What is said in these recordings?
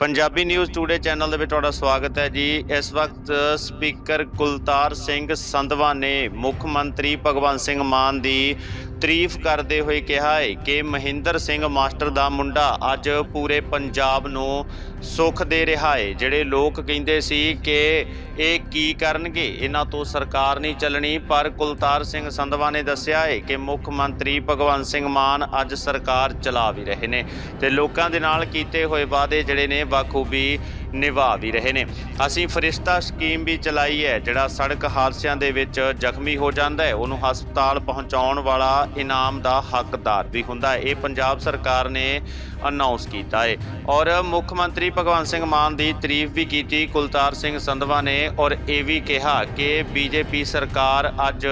Punjabi news today channel ਦੇ ਵਿੱਚ ਤੁਹਾਡਾ ਸਵਾਗਤ ਹੈ ਜੀ। ਇਸ ਵਕਤ ਸਪੀਕਰ ਕੁਲਤਾਰ ਸਿੰਘ ਸੰਧਵਾ ਨੇ ਮੁੱਖ ਮੰਤਰੀ ਭਗਵੰਤ ਸਿੰਘ ਮਾਨ ਦੀ ਤਾਰੀਫ ਕਰਦੇ ਹੋਏ ਕਿਹਾ ਹੈ ਕਿ ਮਹਿੰਦਰ ਸਿੰਘ ਮਾਸਟਰ ਦਾ ਮੁੰਡਾ ਅੱਜ ਪੂਰੇ ਪੰਜਾਬ ਨੂੰ ਸੁੱਖ ਦੇ ਰਿਹਾ ਹੈ ਜਿਹੜੇ ਲੋਕ ਕਹਿੰਦੇ ਸੀ ਕਿ ਇਹ ਕੀ ਕਰਨਗੇ, ਇਹਨਾਂ ਤੋਂ ਸਰਕਾਰ ਨਹੀਂ ਚੱਲਣੀ। ਪਰ ਕੁਲਤਾਰ ਸਿੰਘ ਸੰਧਵਾ ਨੇ ਦੱਸਿਆ ਹੈ ਕਿ ਮੁੱਖ ਮੰਤਰੀ ਭਗਵੰਤ ਸਿੰਘ ਮਾਨ ਅੱਜ ਸਰਕਾਰ ਚਲਾ ਵੀ ਰਹੇ ਨੇ। ਤੇ ਲੋਕਾਂ ਦੇ ਨਾਲ ਕੀਤੇ ਹੋਏ ਵਾਅਦੇ ਜਿਹੜੇ ਨੇ, ਬਾਖੂਬੀ ਨਿਭਾ ਵੀ ਰਹੇ ਨੇ। ਅਸੀਂ ਫਰਿਸ਼ਤਾ ਸਕੀਮ ਵੀ ਚਲਾਈ ਹੈ, ਜਿਹੜਾ ਸੜਕ ਹਾਦਸਿਆਂ ਦੇ ਵਿੱਚ ਜ਼ਖਮੀ ਹੋ ਜਾਂਦਾ ਹੈ। ਉਹਨੂੰ ਹਸਪਤਾਲ ਪਹੁੰਚਾਉਣ ਵਾਲਾ ਇਨਾਮ ਦਾ ਹੱਕਦਾਰ ਵੀ ਹੁੰਦਾ ਹੈ। ਇਹ ਪੰਜਾਬ ਸਰਕਾਰ ਨੇ ਅਨਾਉਂਸ ਕੀਤਾ ਹੈ। ਔਰ ਮੁੱਖ ਮੰਤਰੀ ਭਗਵੰਤ ਸਿੰਘ ਮਾਨ ਦੀ ਤਾਰੀਫ ਵੀ ਕੀਤੀ। ਕੁਲਤਾਰ ਸਿੰਘ ਸੰਧਵਾ ਨੇ ਔਰ ਇਹ ਵੀ ਕਿਹਾ ਕਿ ਬੀਜੇਪੀ ਸਰਕਾਰ ਅੱਜ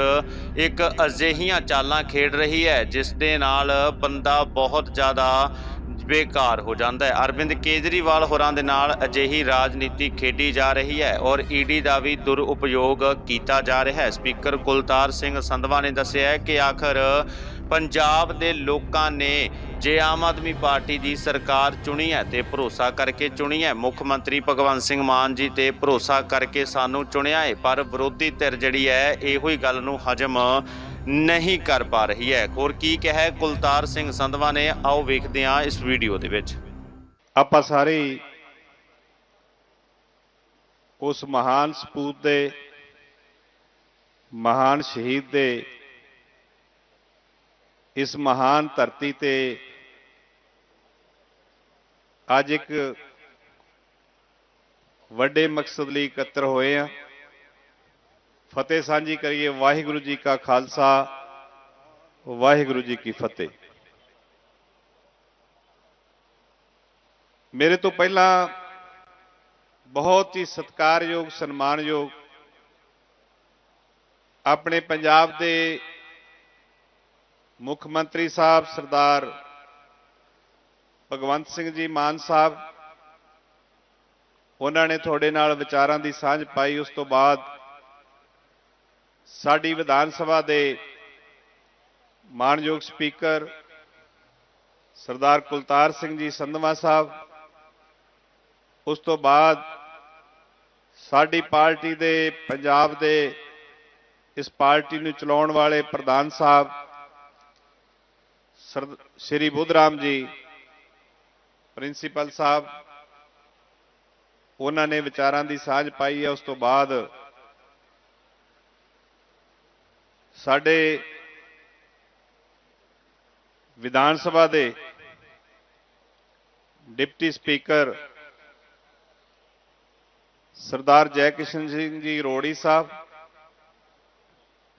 ਇੱਕ ਅਜਿਹੀਆਂ ਚਾਲਾਂ ਖੇਡ ਰਹੀ ਹੈ, ਜਿਸ ਦੇ ਨਾਲ ਬੰਦਾ ਬਹੁਤ ਜ਼ਿਆਦਾ ਬੇਕਾਰ ਹੋ ਜਾਂਦਾ ਹੈ। ਅਰਵਿੰਦ ਕੇਜਰੀਵਾਲ ਹੋਰਾਂ ਦੇ ਨਾਲ ਅਜਿਹੀ ਰਾਜਨੀਤੀ ਖੇਡੀ ਜਾ ਰਹੀ ਹੈ ਔਰ ਈਡੀ ਦਾ ਵੀ ਦੁਰਉਪਯੋਗ ਕੀਤਾ ਜਾ ਰਿਹਾ ਹੈ। ਸਪੀਕਰ ਕੁਲਤਾਰ ਸਿੰਘ ਸੰਧਵਾ ਨੇ ਦੱਸਿਆ ਹੈ ਕਿ ਆਖਰ ਪੰਜਾਬ ਦੇ ਲੋਕਾਂ ਨੇ ਜੇ ਆਮ ਆਦਮੀ ਪਾਰਟੀ ਦੀ ਸਰਕਾਰ ਚੁਣੀ ਹੈ ਤੇ ਭਰੋਸਾ ਕਰਕੇ ਚੁਣੀ ਹੈ। ਮੁੱਖ ਮੰਤਰੀ ਭਗਵੰਤ ਸਿੰਘ ਮਾਨ ਜੀ ਤੇ ਭਰੋਸਾ ਕਰਕੇ ਸਾਨੂੰ ਚੁਣਿਆ ਹੈ, ਪਰ ਵਿਰੋਧੀ ਧਿਰ ਜਿਹੜੀ ਹੈ, ਇਹੋ ਹੀ ਗੱਲ ਨੂੰ ਹਜਮ ਨਹੀਂ ਕਰ ਪਾ ਰਹੀ ਹੈ। ਹੋਰ ਕੀ ਕਿਹਾ ਹੈ ਕੁਲਤਾਰ ਸਿੰਘ ਸੰਧਵਾ ਨੇ? ਆਓ ਵੇਖਦੇ ਹਾਂ ਇਸ ਵੀਡੀਓ ਦੇ ਵਿੱਚ। ਆਪਾਂ ਸਾਰੇ ਉਸ ਮਹਾਨ ਸਪੂਤ ਦੇ, ਮਹਾਨ ਸ਼ਹੀਦ ਦੇ, ਇਸ ਮਹਾਨ ਧਰਤੀ ਤੇ ਅੱਜ ਇੱਕ ਵੱਡੇ ਮਕਸਦ ਲਈ ਇਕੱਤਰ ਹੋਏ ਆ ਫਤਿਹ ਸਾਂਝੀ ਕਰੀਏ। ਵਾਹਿਗੁਰੂ ਜੀ ਕਾ ਖਾਲਸਾ, ਵਾਹਿਗੁਰੂ ਜੀ ਕੀ ਫਤਿਹ। ਮੇਰੇ ਤੋਂ ਪਹਿਲਾਂ ਬਹੁਤ ਹੀ ਸਤਿਕਾਰਯੋਗ, ਸਨਮਾਨਯੋਗ ਆਪਣੇ ਪੰਜਾਬ ਦੇ ਮੁੱਖ ਮੰਤਰੀ ਸਾਹਿਬ ਸਰਦਾਰ ਭਗਵੰਤ ਸਿੰਘ ਜੀ ਮਾਨ ਸਾਹਿਬ, ਉਹਨਾਂ ਨੇ ਤੁਹਾਡੇ ਨਾਲ ਵਿਚਾਰਾਂ ਦੀ ਸਾਂਝ ਪਾਈ। ਉਸ ਤੋਂ ਬਾਅਦ ਸਾਡੀ ਵਿਧਾਨ ਸਭਾ ਦੇ ਮਾਨਯੋਗ ਸਪੀਕਰ ਸਰਦਾਰ ਕੁਲਤਾਰ ਸਿੰਘ ਜੀ ਸੰਧਵਾ ਸਾਹਿਬ, ਉਸ ਤੋਂ ਬਾਅਦ ਸਾਡੀ ਪਾਰਟੀ ਦੇ ਪੰਜਾਬ ਦੇ ਇਸ ਪਾਰਟੀ ਨੂੰ ਚਲਾਉਣ ਵਾਲੇ ਪ੍ਰਧਾਨ ਸਾਹਿਬ, ਸਰ- ਸ਼੍ਰੀ ਬੁੱਧਰਾਮ ਜੀ, ਪ੍ਰਿੰਸੀਪਲ ਸਾਹਿਬ, ਉਹਨਾਂ ਨੇ ਵਿਚਾਰਾਂ ਦੀ ਸਾਂਝ ਪਾਈ ਹੈ। ਉਸ ਤੋਂ ਬਾਅਦ ਸਾਡੇ ਵਿਧਾਨ ਸਭਾ ਦੇ ਡਿਪਟੀ ਸਪੀਕਰ ਸਰਦਾਰ ਜੈ ਕਿਸ਼ਨ ਸਿੰਘ ਜੀ ਰੋੜੀ ਸਾਹਿਬ,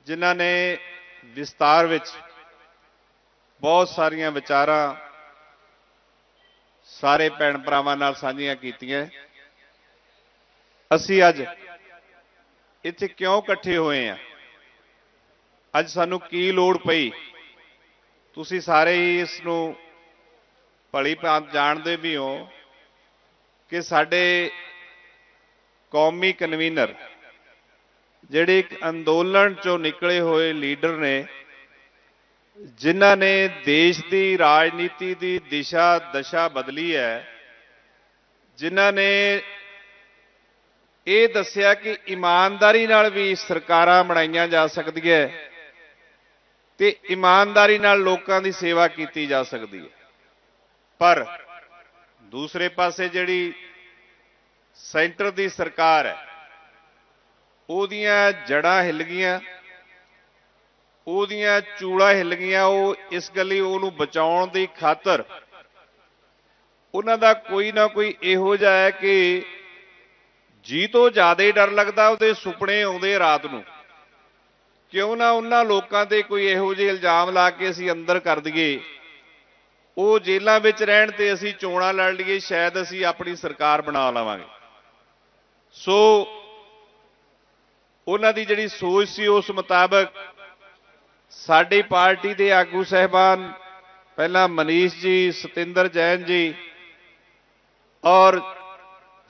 ਜਿਨ੍ਹਾਂ ਨੇ ਵਿਸਤਾਰ ਵਿੱਚ ਬਹੁਤ ਸਾਰੀਆਂ ਵਿਚਾਰਾਂ ਸਾਰੇ ਭੈਣ ਭਰਾਵਾਂ ਨਾਲ ਸਾਂਝੀਆਂ ਕੀਤੀਆਂ। ਅਸੀਂ ਅੱਜ ਇੱਥੇ ਕਿਉਂ ਇਕੱਠੇ ਹੋਏ ਆ ਅੱਜ ਸਾਨੂੰ ਕੀ ਲੋੜ ਪਈ? ਤੁਸੀਂ ਸਾਰੇ ਹੀ ਇਸ ਨੂੰ ਭਲੀ ਭਾਂਤ ਜਾਣਦੇ ਵੀ ਹੋ ਕਿ ਸਾਡੇ ਕੌਮੀ ਕਨਵੀਨਰ, ਜਿਹੜੇ ਇੱਕ ਅੰਦੋਲਨ ਚੋਂ ਨਿਕਲੇ ਹੋਏ ਲੀਡਰ ਨੇ, ਜਿਨ੍ਹਾਂ ਨੇ ਦੇਸ਼ ਦੀ ਰਾਜਨੀਤੀ ਦੀ ਦਿਸ਼ਾ, ਦਸ਼ਾ ਬਦਲੀ ਹੈ, ਜਿਨ੍ਹਾਂ ਨੇ ਇਹ ਦੱਸਿਆ ਕਿ ਇਮਾਨਦਾਰੀ ਨਾਲ ਵੀ ਸਰਕਾਰਾਂ ਬਣਾਈਆਂ ਜਾ ਸਕਦੀਆਂ ਤੇ ਇਮਾਨਦਾਰੀ ਨਾਲ ਲੋਕਾਂ ਦੀ ਸੇਵਾ ਕੀਤੀ ਜਾ ਸਕਦੀ ਹੈ। ਪਰ ਦੂਸਰੇ ਪਾਸੇ ਜਿਹੜੀ ਸੈਂਟਰ ਦੀ ਸਰਕਾਰ ਹੈ, ਉਹਦੀਆਂ ਜੜਾਂ ਹਿੱਲ ਗਈਆਂ, ਉਹਦੀਆਂ ਚੂੜਾ ਹਿੱਲ ਗਈਆਂ, ਉਹ ਇਸ ਗੱਲੀ ਉਹਨੂੰ ਬਚਾਉਣ ਦੀ ਖਾਤਰ ਉਹਨਾਂ ਦਾ ਕੋਈ ਨਾ ਕੋਈ ਇਹੋ ਜਿਹਾ ਹੈ ਕਿ ਜੀ ਤੋਂ ਜ਼ਿਆਦਾ ਡਰ ਲੱਗਦਾ ਉਹਦੇ ਸੁਪਨੇ ਆਉਂਦੇ ਰਾਤ ਨੂੰ। ਕਿਉਂ ਨਾ ਉਹਨਾਂ ਲੋਕਾਂ ਤੇ ਕੋਈ ਇਹੋ ਜਿਹੇ ਇਲਜ਼ਾਮ ਲਾ ਕੇ ਅਸੀਂ ਅੰਦਰ ਕਰ ਦਈਏ? ਉਹ ਜੇਲ੍ਹਾਂ ਵਿੱਚ ਰਹਿਣ ਤੇ ਅਸੀਂ ਚੋਣਾਂ ਲੜ ਲਈਏ, ਸ਼ਾਇਦ ਅਸੀਂ ਆਪਣੀ ਸਰਕਾਰ ਬਣਾ ਲਵਾਂਗੇ। ਸੋ ਉਹਨਾਂ ਦੀ ਜਿਹੜੀ ਸੋਚ ਸੀ ਉਸ ਮੁਤਾਬਕ ਸਾਡੀ ਪਾਰਟੀ ਦੇ ਆਗੂ ਸਹਿਬਾਨ, ਪਹਿਲਾਂ ਮਨੀਸ਼ ਜੀ, ਸਤਿੰਦਰ ਜੈਨ ਜੀ ਔਰ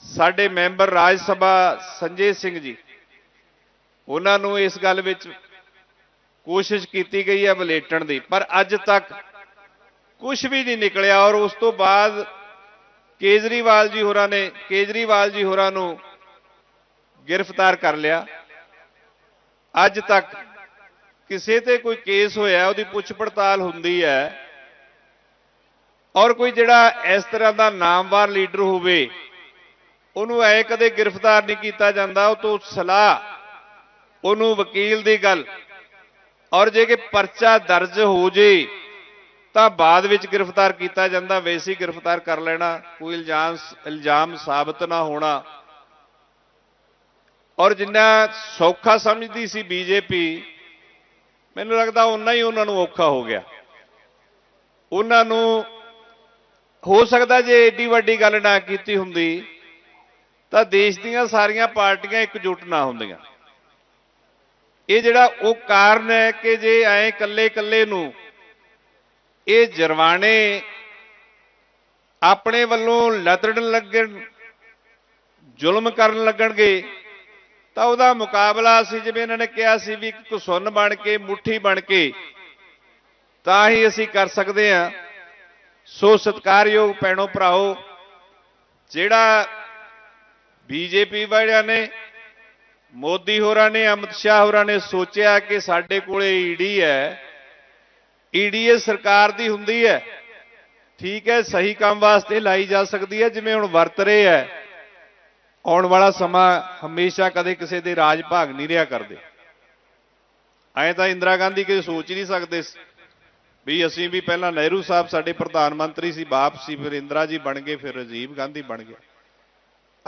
ਸਾਡੇ ਮੈਂਬਰ ਰਾਜ ਸਭਾ ਸੰਜੇ ਸਿੰਘ ਜੀ, ਉਹਨਾਂ ਨੂੰ ਇਸ ਗੱਲ ਵਿੱਚ ਕੋਸ਼ਿਸ਼ ਕੀਤੀ ਗਈ ਹੈ ਵਲੇਟਣ ਦੀ, ਪਰ ਅੱਜ ਤੱਕ ਕੁਝ ਵੀ ਨਹੀਂ ਨਿਕਲਿਆ ਔਰ ਉਸ ਤੋਂ ਬਾਅਦ ਕੇਜਰੀਵਾਲ ਜੀ ਹੋਰਾਂ ਨੇ, ਕੇਜਰੀਵਾਲ ਜੀ ਹੋਰਾਂ ਨੂੰ ਗ੍ਰਿਫਤਾਰ ਕਰ ਲਿਆ। ਅੱਜ ਤੱਕ ਕਿਸੇ ਤੇ ਕੋਈ ਕੇਸ ਹੋਇਆ, ਉਹਦੀ ਪੁੱਛ ਪੜਤਾਲ ਹੁੰਦੀ ਹੈ ਔਰ ਕੋਈ ਜਿਹੜਾ ਇਸ ਤਰ੍ਹਾਂ ਦਾ ਨਾਮਵਾਰ ਲੀਡਰ ਹੋਵੇ, ਉਹਨੂੰ ਐ ਕਦੇ ਗ੍ਰਿਫਤਾਰ ਨਹੀਂ ਕੀਤਾ ਜਾਂਦਾ, ਉਹ ਤੋਂ ਸਲਾਹ, ਉਹਨੂੰ ਵਕੀਲ ਦੀ ਗੱਲ ਔਰ ਜੇ ਕਿ ਪਰਚਾ ਦਰਜ ਹੋ ਜੇ, ਤਾਂ ਬਾਅਦ ਵਿੱਚ ਗ੍ਰਿਫਤਾਰ ਕੀਤਾ ਜਾਂਦਾ, ਵੈਸੀ ਗ੍ਰਿਫਤਾਰ ਕਰ ਲੈਣਾ, ਕੋਈ ਇਲਜ਼ਾਮ ਇਲਜ਼ਾਮ ਸਾਬਤ ਨਾ ਹੋਣਾ। ਔਰ ਜਿੰਨਾ ਸੌਖਾ ਸਮਝਦੀ ਸੀ ਬੀਜੇਪੀ ਮੈਨੂੰ ਲੱਗਦਾ ਉਨਾ ਹੀ ਉਹਨਾਂ ਨੂੰ ਔਖਾ ਹੋ ਗਿਆ। ਉਹਨਾਂ ਨੂੰ ਹੋ ਸਕਦਾ ਜੇ ਏਡੀ ਵੱਡੀ ਗੱਲ ਨਾ ਕੀਤੀ ਹੁੰਦੀ, ਤਾਂ ਦੇਸ਼ ਦੀਆਂ ਸਾਰੀਆਂ ਪਾਰਟੀਆਂ ਇਕਜੁੱਟ ਨਾ ਹੁੰਦੀਆਂ। ਇਹ ਜਿਹੜਾ ਉਹ ਕਾਰਨ ਹੈ ਕਿ ਜੇ ਐ ਇਕੱਲੇ ਇਕੱਲੇ ਨੂੰ ਇਹ ਜਰਵਾਣੇ ਆਪਣੇ ਵੱਲੋਂ ਲਤੜਨ ਲੱਗਣ, ਜ਼ੁਲਮ ਕਰਨ ਲੱਗਣਗੇ, ਤਾਂ ਉਹਦਾ ਮੁਕਾਬਲਾ ਸੀ, ਜਿਵੇਂ ਇਹਨਾਂ ਨੇ ਕਿਹਾ ਸੀ ਵੀ ਇੱਕ ਸੁੰਨ ਬਣ ਕੇ, ਮੁੱਠੀ ਬਣ ਕੇ, ਤਾਂ ਹੀ ਅਸੀਂ ਕਰ ਸਕਦੇ ਹਾਂ। ਸੋ ਸਤਿਕਾਰਯੋਗ ਭੈਣੋ ਭਰਾਓ, ਜਿਹੜਾ ਬੀਜੇਪੀ ਵਾਲਿਆਂ ਨੇ ਮੋਦੀ ਹੋਰਾਂ ਨੇ, ਅਮਿਤ ਸ਼ਾਹ ਹੋਰਾਂ ਨੇ ਸੋਚਿਆ ਕਿ ਸਾਡੇ ਕੋਲੇ ਈਡੀ ਹੈ। ਈਡੀ ਇਹ ਸਰਕਾਰ ਦੀ ਹੁੰਦੀ ਹੈ। ਠੀਕ ਹੈ, ਸਹੀ ਕੰਮ ਵਾਸਤੇ ਲਾਈ ਜਾ ਸਕਦੀ ਹੈ, ਜਿਵੇਂ ਹੁਣ ਵਰਤ ਰਹੇ ਹੈ। ਆਉਣ ਵਾਲਾ ਸਮਾਂ ਹਮੇਸ਼ਾ ਕਦੇ ਕਿਸੇ ਦੇ ਰਾਜ ਭਾਗ ਨਹੀਂ ਰਿਹਾ ਕਰਦੇ। ਐਂ ਤਾਂ ਇੰਦਰਾ ਗਾਂਧੀ ਕਦੇ ਸੋਚ ਹੀ ਨਹੀਂ ਸਕਦੇ ਵੀ ਅਸੀਂ ਵੀ ਪਹਿਲਾਂ ਨਹਿਰੂ ਸਾਹਿਬ ਸਾਡੇ ਪ੍ਰਧਾਨ ਮੰਤਰੀ ਸੀ, ਬਾਪ ਸੀ, ਫਿਰ ਇੰਦਰਾ ਜੀ ਬਣ ਗਏ, ਫਿਰ ਰਾਜੀਵ ਗਾਂਧੀ ਬਣ ਗਏ।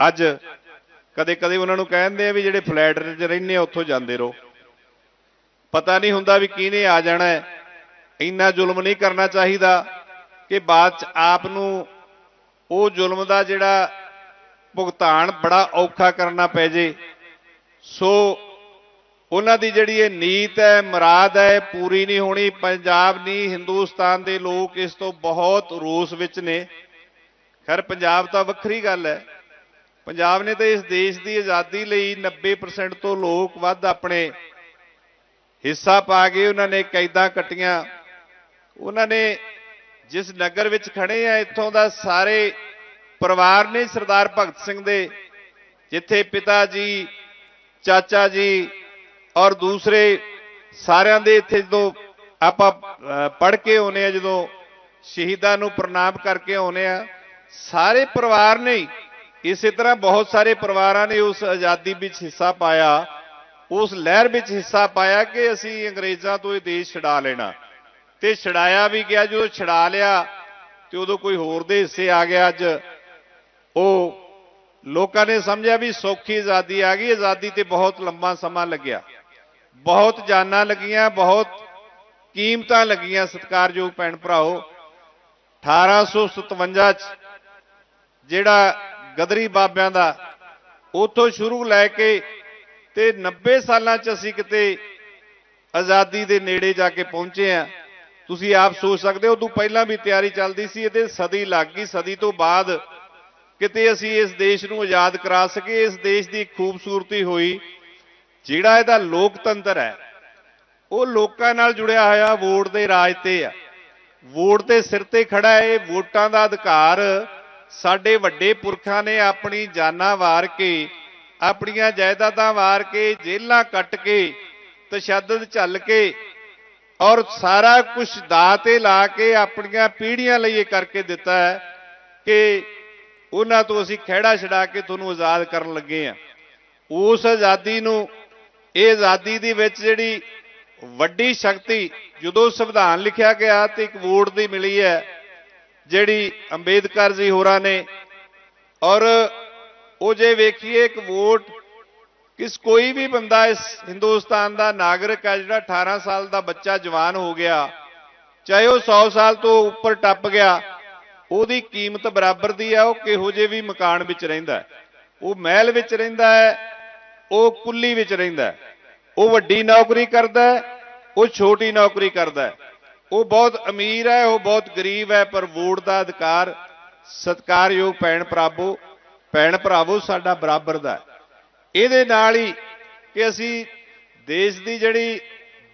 ਅੱਜ ਕਦੇ ਕਦੇ ਉਹਨਾਂ ਨੂੰ ਕਹਿੰਦੇ ਆ ਵੀ ਜਿਹੜੇ ਫਲੈਟ 'ਚ ਰਹਿੰਦੇ ਆ, ਉੱਥੋਂ ਜਾਂਦੇ ਰਹੋ। ਪਤਾ ਨਹੀਂ ਹੁੰਦਾ ਵੀ ਕਿਹਨੇ ਆ ਜਾਣਾ ਹੈ। ਇੰਨਾ ਜ਼ੁਲਮ ਨਹੀਂ ਕਰਨਾ ਚਾਹੀਦਾ ਕਿ ਬਾਅਦ ਚ ਆਪ ਨੂੰ ਉਹ ਜ਼ੁਲਮ ਦਾ ਜਿਹੜਾ ਭੁਗਤਾਨ ਬੜਾ ਔਖਾ ਕਰਨਾ ਪੈ ਜੇ। ਸੋ ਉਹਨਾਂ ਦੀ ਜਿਹੜੀ ਇਹ ਨੀਤ ਹੈ, ਮੁਰਾਦ ਹੈ ਪੂਰੀ ਨਹੀਂ ਹੋਣੀ। ਪੰਜਾਬ ਨਹੀਂ, ਹਿੰਦੁਸਤਾਨ ਦੇ ਲੋਕ ਇਸ ਤੋਂ ਬਹੁਤ ਰੋਸ ਵਿੱਚ ਨੇ। ਖੈਰ, ਪੰਜਾਬ ਤਾਂ ਵੱਖਰੀ ਗੱਲ ਹੈ। ਪੰਜਾਬ ਨੇ ਤਾਂ ਇਸ ਦੇਸ਼ ਦੀ ਆਜ਼ਾਦੀ ਲਈ 90% ਤੋਂ ਲੋਕ ਵੱਧ ਆਪਣੇ ਹਿੱਸਾ ਪਾ ਕੇ ਉਹਨਾਂ ਨੇ ਕੈਦਾਂ ਕੱਟੀਆਂ। ਉਹਨਾਂ ਨੇ ਜਿਸ ਨਗਰ ਵਿੱਚ ਖੜੇ ਆ, ਇੱਥੋਂ ਦਾ ਸਾਰੇ ਪਰਿਵਾਰ ਨੇ ਸਰਦਾਰ ਭਗਤ ਸਿੰਘ ਦੇ, ਜਿੱਥੇ ਪਿਤਾ ਜੀ, ਚਾਚਾ ਜੀ ਔਰ ਦੂਸਰੇ ਸਾਰਿਆਂ ਦੇ ਇੱਥੇ ਜਦੋਂ ਆਪਾਂ ਪੜ ਕੇ ਆਉਨੇ ਆ, ਜਦੋਂ ਸ਼ਹੀਦਾਂ ਨੂੰ ਪ੍ਰਣਾਮ ਕਰਕੇ ਆਉਨੇ ਆ, ਸਾਰੇ ਪਰਿਵਾਰ ਨੇ ਇਸੇ ਤਰ੍ਹਾਂ ਬਹੁਤ ਸਾਰੇ ਪਰਿਵਾਰਾਂ ਨੇ ਉਸ ਆਜ਼ਾਦੀ ਵਿੱਚ ਹਿੱਸਾ ਪਾਇਆ, ਉਸ ਲਹਿਰ ਵਿੱਚ ਹਿੱਸਾ ਪਾਇਆ ਕਿ ਅਸੀਂ ਅੰਗਰੇਜ਼ਾਂ ਤੋਂ ਇਹ ਦੇਸ਼ ਛਡਾ ਲੈਣਾ। ਤੇ ਛਡਾਇਆ ਵੀ ਗਿਆ, ਜਦੋਂ ਛਡਾ ਲਿਆ, ਤੇ ਉਦੋਂ ਕੋਈ ਹੋਰ ਦੇ ਹਿੱਸੇ ਆ ਗਿਆ ਅੱਜ। ਉਹ ਲੋਕਾਂ ਨੇ ਸਮਝਿਆ ਵੀ ਸੌਖੀ ਆਜ਼ਾਦੀ ਆ ਗਈ, ਆਜ਼ਾਦੀ ਤੇ ਬਹੁਤ ਲੰਮਾ ਸਮਾਂ ਲੱਗਿਆ। ਬਹੁਤ ਜਾਨਾਂ ਲੱਗੀਆਂ, ਬਹੁਤ ਕੀਮਤਾਂ ਲੱਗੀਆਂ ਸਤਿਕਾਰਯੋਗ ਭੈਣ ਭਰਾਓ। 1857 ਚ ਜਿਹੜਾ ਗਦਰੀ ਬਾਬਿਆਂ ਦਾ, ਉਥੋਂ ਸ਼ੁਰੂ ਲੈ ਕੇ ਤੇ 90 ਸਾਲਾਂ ਚ ਅਸੀਂ ਕਿਤੇ ਆਜ਼ਾਦੀ ਦੇ ਨੇੜੇ ਜਾ ਕੇ ਪਹੁੰਚੇ ਆ ਤੁਸੀਂ ਆਪ ਸੋਚ ਸਕਦੇ ਹੋ ਤੋਂ ਪਹਿਲਾਂ ਵੀ ਤਿਆਰੀ ਚੱਲਦੀ ਸੀ, ਇਹਦੇ ਸਦੀ ਲੱਗ ਗਈ। ਸਦੀ ਤੋਂ ਬਾਅਦ ਕਿਤੇ ਅਸੀਂ ਇਸ ਦੇਸ਼ ਨੂੰ ਆਜ਼ਾਦ ਕਰਾ ਸਕੇ ਇਸ ਦੇਸ਼ ਦੀ ਖੂਬਸੂਰਤੀ ਹੋਈ। ਜਿਹੜਾ ਇਹਦਾ ਲੋਕਤੰਤਰ ਹੈ, ਉਹ ਲੋਕਾਂ ਨਾਲ ਜੁੜਿਆ ਹੋਇਆ, ਵੋਟ ਦੇ ਰਾਜ ਤੇ ਆ। ਵੋਟ ਦੇ ਸਿਰ ਤੇ ਖੜਾ ਹੈ ਵੋਟਾਂ ਦਾ ਅਧਿਕਾਰ ਸਾਡੇ ਵੱਡੇ ਪੁਰਖਾਂ ਨੇ ਆਪਣੀ ਜਾਨਾਂ ਵਾਰ ਕੇ, ਆਪਣੀਆਂ ਜਾਇਦਾਦਾਂ ਵਾਰ ਕੇ ਜੇਲ੍ਹਾਂ ਕੱਟ ਕੇ, ਤਸ਼ੱਦਦ ਝੱਲ ਕੇ ਔਰ ਸਾਰਾ ਕੁਝ ਦਾਅ ਤੇ ਲਾ ਕੇ ਆਪਣੀਆਂ ਪੀੜ੍ਹੀਆਂ ਲਈ ਇਹ ਕਰਕੇ ਦਿੱਤਾ ਹੈ ਕਿ ਉਹਨਾਂ ਤੋਂ ਅਸੀਂ ਖਿਹੜਾ ਛਡਾ ਕੇ ਤੁਹਾਨੂੰ ਆਜ਼ਾਦ ਕਰਨ ਲੱਗੇ ਆ ਉਸ ਆਜ਼ਾਦੀ ਨੂੰ, ਇਹ ਆਜ਼ਾਦੀ ਦੇ ਵਿੱਚ ਜਿਹੜੀ ਵੱਡੀ ਸ਼ਕਤੀ ਜਦੋਂ ਸੰਵਿਧਾਨ ਲਿਖਿਆ ਗਿਆ ਤੇ ਇੱਕ ਵੋਟ ਦੀ ਮਿਲੀ ਹੈ ਜਿਹੜੀ ਅੰਬੇਦਕਰ ਜੀ ਹੋਰਾਂ ਨੇ ਔਰ ਉਹ ਜੇ ਵੇਖੀਏ ਇੱਕ ਵੋਟ, ਕਿਸ ਕੋਈ ਵੀ ਬੰਦਾ ਇਸ ਹਿੰਦੁਸਤਾਨ ਦਾ ਨਾਗਰਿਕ ਹੈ ਜਿਹੜਾ 18 ਸਾਲ ਦਾ ਬੱਚਾ ਜਵਾਨ ਹੋ ਗਿਆ, ਚਾਹੇ ਉਹ 100 ਸਾਲ ਤੋਂ ਉੱਪਰ ਟੱਪ ਗਿਆ, ਉਹਦੀ ਕੀਮਤ ਬਰਾਬਰ ਦੀ ਹੈ, ਉਹ ਕਿਹੋ ਜਿਹੇ ਵੀ ਮਕਾਨ ਵਿੱਚ ਰਹਿੰਦਾ ਉਹ ਮਹਿਲ ਵਿੱਚ ਰਹਿੰਦਾ ਹੈ, ਉਹ ਕੁੱਲੀ ਵਿੱਚ ਰਹਿੰਦਾ ਉਹ ਵੱਡੀ ਨੌਕਰੀ ਕਰਦਾ ਉਹ ਛੋਟੀ ਨੌਕਰੀ ਕਰਦਾ ਉਹ ਬਹੁਤ ਅਮੀਰ ਹੈ, ਉਹ ਬਹੁਤ ਗਰੀਬ ਹੈ, ਪਰ ਵੋਟ ਦਾ ਅਧਿਕਾਰ ਸਤਕਾਰਯੋਗ ਭੈਣ ਭਰਾਵੋ ਭੈਣ ਭਰਾਵੋ ਸਾਡਾ ਬਰਾਬਰ ਦਾ ਇਹਦੇ ਨਾਲ ਹੀ ਕਿ ਅਸੀਂ ਦੇਸ਼ ਦੀ ਜਿਹੜੀ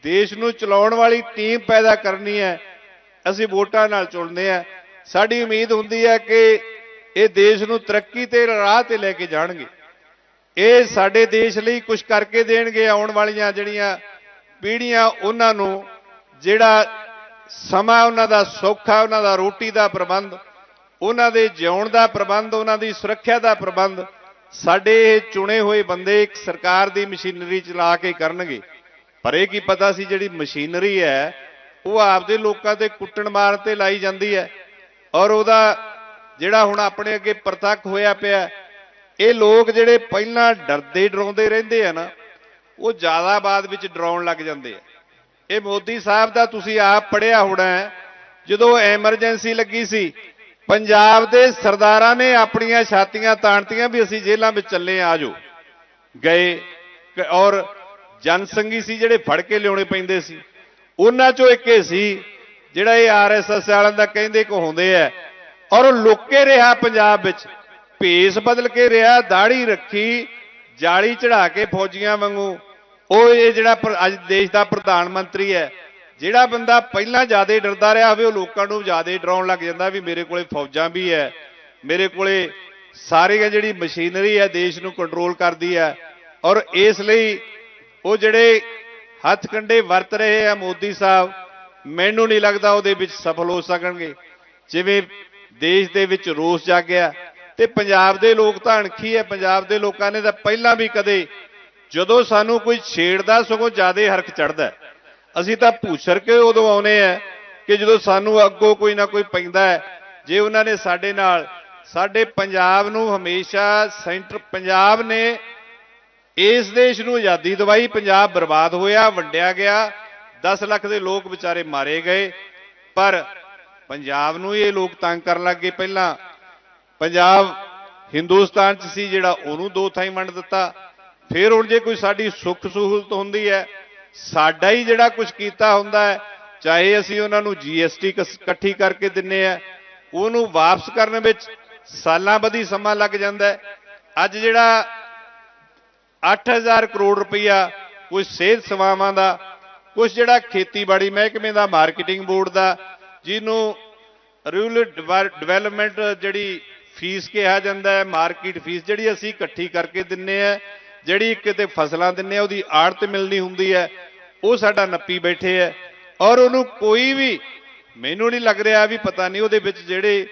ਦੇਸ਼ ਨੂੰ ਚਲਾਉਣ ਵਾਲੀ ਟੀਮ ਪੈਦਾ ਕਰਨੀ ਹੈ, ਅਸੀਂ ਵੋਟਾਂ ਨਾਲ ਚੁਣਦੇ ਆ ਸਾਡੀ ਉਮੀਦ ਹੁੰਦੀ ਹੈ ਕਿ ਇਹ ਦੇਸ਼ ਨੂੰ ਤਰੱਕੀ ਤੇ ਰਾਹ ਤੇ ਲੈ ਕੇ ਜਾਣਗੇ। ਇਹ ਸਾਡੇ ਦੇਸ਼ ਲਈ ਕੁਝ ਕਰਕੇ ਦੇਣਗੇ ਆਉਣ ਵਾਲੀਆਂ ਜਿਹੜੀਆਂ ਪੀੜ੍ਹੀਆਂ, ਉਹਨਾਂ ਨੂੰ ਜਿਹੜਾ ਸਮਾਂ ਉਹਨਾਂ ਦਾ ਸੌਖਾ, ਉਹਨਾਂ ਦਾ ਰੋਟੀ ਦਾ ਪ੍ਰਬੰਧ, ਉਹਨਾਂ ਦੇ ਜਿਉਣ ਦਾ ਪ੍ਰਬੰਧ, ਉਹਨਾਂ ਦੀ ਸੁਰੱਖਿਆ ਦਾ ਪ੍ਰਬੰਧ, ਸਾਡੇ ਇਹ ਚੁਣੇ ਹੋਏ ਬੰਦੇ ਇੱਕ ਸਰਕਾਰ ਦੀ ਮਸ਼ੀਨਰੀ ਚਲਾ ਕੇ ਕਰਨਗੇ। ਪਰ ਇਹ ਕੀ ਪਤਾ ਸੀ ਜਿਹੜੀ ਮਸ਼ੀਨਰੀ ਹੈ, ਉਹ ਆਪਦੇ ਲੋਕਾਂ ਤੇ ਕੁੱਟਣ ਮਾਰਨ ਤੇ ਲਾਈ ਜਾਂਦੀ ਹੈ। ਔਰ ਉਹਦਾ ਜਿਹੜਾ ਹੁਣ ਆਪਣੇ ਅੱਗੇ ਪ੍ਰਤੱਖ ਹੋਇਆ ਪਿਆ, ਇਹ ਲੋਕ ਜਿਹੜੇ ਪਹਿਲਾਂ ਡਰਦੇ, ਡਰਾਉਂਦੇ ਰਹਿੰਦੇ ਆ ਨਾ, ਉਹ ਜ਼ਿਆਦਾ ਬਾਅਦ ਵਿੱਚ ਡਰਾਉਣ ਲੱਗ ਜਾਂਦੇ ਆ। ਇਹ ਮੋਦੀ ਸਾਹਿਬ ਦਾ ਤੁਸੀਂ ਆਪ ਪੜਿਆ ਹੋਣਾ ਹੈ। ਜਦੋਂ ਐਮਰਜੈਂਸੀ ਲੱਗੀ ਸੀ, ਪੰਜਾਬ ਦੇ ਸਰਦਾਰਾਂ ਨੇ ਆਪਣੀਆਂ ਛਾਤੀਆਂ ਤਾਣਤੀਆਂ ਵੀ ਅਸੀਂ ਜੇਲ੍ਹਾਂ ਵਿੱਚ ਚੱਲੇ ਆ ਆਜੋ ਗਏ, ਕ- ਔਰ ਜਨਸੰਗੀ ਸੀ ਜਿਹੜੇ ਫੜ ਕੇ ਲਿਆਉਣੇ ਪੈਂਦੇ ਸੀ। ਉਹਨਾਂ ਚੋਂ ਇੱਕ ਇਹ ਸੀ, ਜਿਹੜਾ ਇਹ ਆਰਐਸਐਸ ਵਾਲਿਆਂ ਦਾ ਕਹਿੰਦੇ ਕਹਾਉਂਦੇ ਆ, ਔਰ ਉਹ ਲੁੱਕੇ ਰਿਹਾ ਪੰਜਾਬ ਵਿੱਚ। ਭੇਸ ਬਦਲ ਕੇ ਰਿਹਾ ਦਾੜੀ ਰੱਖੀ, ਜਾਲੀ ਚੜਾ ਕੇ ਫੌਜੀਆਂ ਵਾਂਗੂ। ਉਹ ਇਹ ਜਿਹੜਾ ਪ੍ਰ- ਅੱਜ ਦੇਸ਼ ਦਾ ਪ੍ਰਧਾਨ ਮੰਤਰੀ ਹੈ, ਜਿਹੜਾ ਬੰਦਾ ਪਹਿਲਾਂ ਜ਼ਿਆਦਾ ਡਰਦਾ ਰਿਹਾ ਹੋਵੇ, ਉਹ ਲੋਕਾਂ ਨੂੰ ਜ਼ਿਆਦਾ ਡਰਾਉਣ ਲੱਗ ਜਾਂਦਾ ਵੀ ਮੇਰੇ ਕੋਲੇ ਫੌਜਾਂ ਵੀ ਹੈ, ਮੇਰੇ ਕੋਲੇ ਸਾਰੀ ਜਿਹੜੀ ਮਸ਼ੀਨਰੀ ਹੈ ਦੇਸ਼ ਨੂੰ ਕੰਟਰੋਲ ਕਰਦੀ ਹੈ ਔਰ ਇਸ ਲਈ ਉਹ ਜਿਹੜੇ ਹੱਥ ਕੰਡੇ ਵਰਤ ਰਹੇ ਆ ਮੋਦੀ ਸਾਹਿਬ, ਮੈਨੂੰ ਨਹੀਂ ਲੱਗਦਾ ਉਹਦੇ ਵਿੱਚ ਸਫਲ ਹੋ ਸਕਣਗੇ। ਜਿਵੇਂ ਦੇਸ਼ ਦੇ ਵਿੱਚ ਰੋਸ ਜਾਗਿਆ ਤੇ ਪੰਜਾਬ ਦੇ ਲੋਕ ਤਾਂ ਅਣਖੀ ਹੈ, ਪੰਜਾਬ ਦੇ ਲੋਕਾਂ ਨੇ ਤਾਂ ਪਹਿਲਾਂ ਵੀ ਕਦੇ ਜਦੋਂ ਸਾਨੂੰ ਕੋਈ ਛੇੜਦਾ, ਸਗੋਂ ਜ਼ਿਆਦਾ ਹਰਖ ਚੜਦਾ ਅਸੀਂ ਤਾਂ ਭੂਸਰ ਕੇ ਉਦੋਂ ਆਉਨੇ ਆ ਕਿ ਜਦੋਂ ਸਾਨੂੰ ਅੱਗੋਂ ਕੋਈ ਨਾ ਕੋਈ ਪੈਂਦਾ ਜੇ ਉਹਨਾਂ ਨੇ ਸਾਡੇ ਨਾਲ, ਸਾਡੇ ਪੰਜਾਬ ਨੂੰ ਹਮੇਸ਼ਾ ਸੈਂਟਰ, ਪੰਜਾਬ ਨੇ ਇਸ ਦੇਸ਼ ਨੂੰ ਆਜ਼ਾਦੀ ਦਵਾਈ, ਪੰਜਾਬ ਬਰਬਾਦ ਹੋਇਆ, ਵੰਡਿਆ ਗਿਆ 10 ਲੱਖ ਦੇ ਲੋਕ ਵਿਚਾਰੇ ਮਾਰੇ ਗਏ, ਪਰ ਪੰਜਾਬ ਨੂੰ ਇਹ ਲੋਕ ਤੰਗ ਕਰਨ ਲੱਗੇ ਪਹਿਲਾਂ। ਪੰਜਾਬ ਹਿੰਦੁਸਤਾਨ ਚ ਸੀ ਜਿਹੜਾ ਉਹਨੂੰ ਦੋ ਥਾਈਂ ਵੰਡ ਦਿੱਤਾ। ਫਿਰ ਹੁਣ ਜੇ ਕੋਈ ਸਾਡੀ ਸੁੱਖ ਸਹੂਲਤ ਹੁੰਦੀ ਹੈ, ਸਾਡਾ ਹੀ ਜਿਹੜਾ ਕੁਝ ਕੀਤਾ ਹੁੰਦਾ ਹੈ, ਚਾਹੇ ਅਸੀਂ ਉਹਨਾਂ ਨੂੰ ਜੀਐਸਟੀ ਇਕੱਠੀ ਕਰਕੇ ਦਿੰਨੇ ਆ, ਉਹਨੂੰ ਵਾਪਸ ਕਰਨ ਵਿੱਚ ਸਾਲਾਂ ਬੱਧੀ ਸਮਾਂ ਲੱਗ ਜਾਂਦਾ ਅੱਜ ਜਿਹੜਾ 8000 ਕਰੋੜ ਰੁਪਈਆ ਕੁਝ ਸਿਹਤ ਸੇਵਾਵਾਂ ਦਾ ਕੁਝ ਜਿਹੜਾ ਖੇਤੀਬਾੜੀ ਮਹਿਕਮੇ ਦਾ, ਮਾਰਕੀਟਿੰਗ ਬੋਰਡ ਦਾ, ਜਿਹਨੂੰ ਰੂਰਲ ਡਿਵੈਲਪਮੈਂਟ ਜਿਹੜੀ ਫੀਸ ਕਿਹਾ ਜਾਂਦਾ ਹੈ, ਮਾਰਕੀਟ ਫੀਸ ਜਿਹੜੀ ਅਸੀਂ ਇਕੱਠੀ ਕਰਕੇ ਦਿੰਨੇ ਆ ਜਿਹੜੀ ਕਿਤੇ ਫਸਲਾਂ ਦਿੰਨੇ ਆ, ਉਹਦੀ ਆੜਤ ਮਿਲਣੀ ਹੁੰਦੀ ਹੈ, ਉਹ ਸਾਡਾ ਨੱਪੀ ਬੈਠੇ ਹੈ। ਔਰ ਉਹਨੂੰ ਕੋਈ ਵੀ, ਮੈਨੂੰ ਨਹੀਂ ਲੱਗ ਰਿਹਾ ਵੀ ਪਤਾ ਨਹੀਂ ਉਹਦੇ ਵਿੱਚ ਜਿਹੜੇ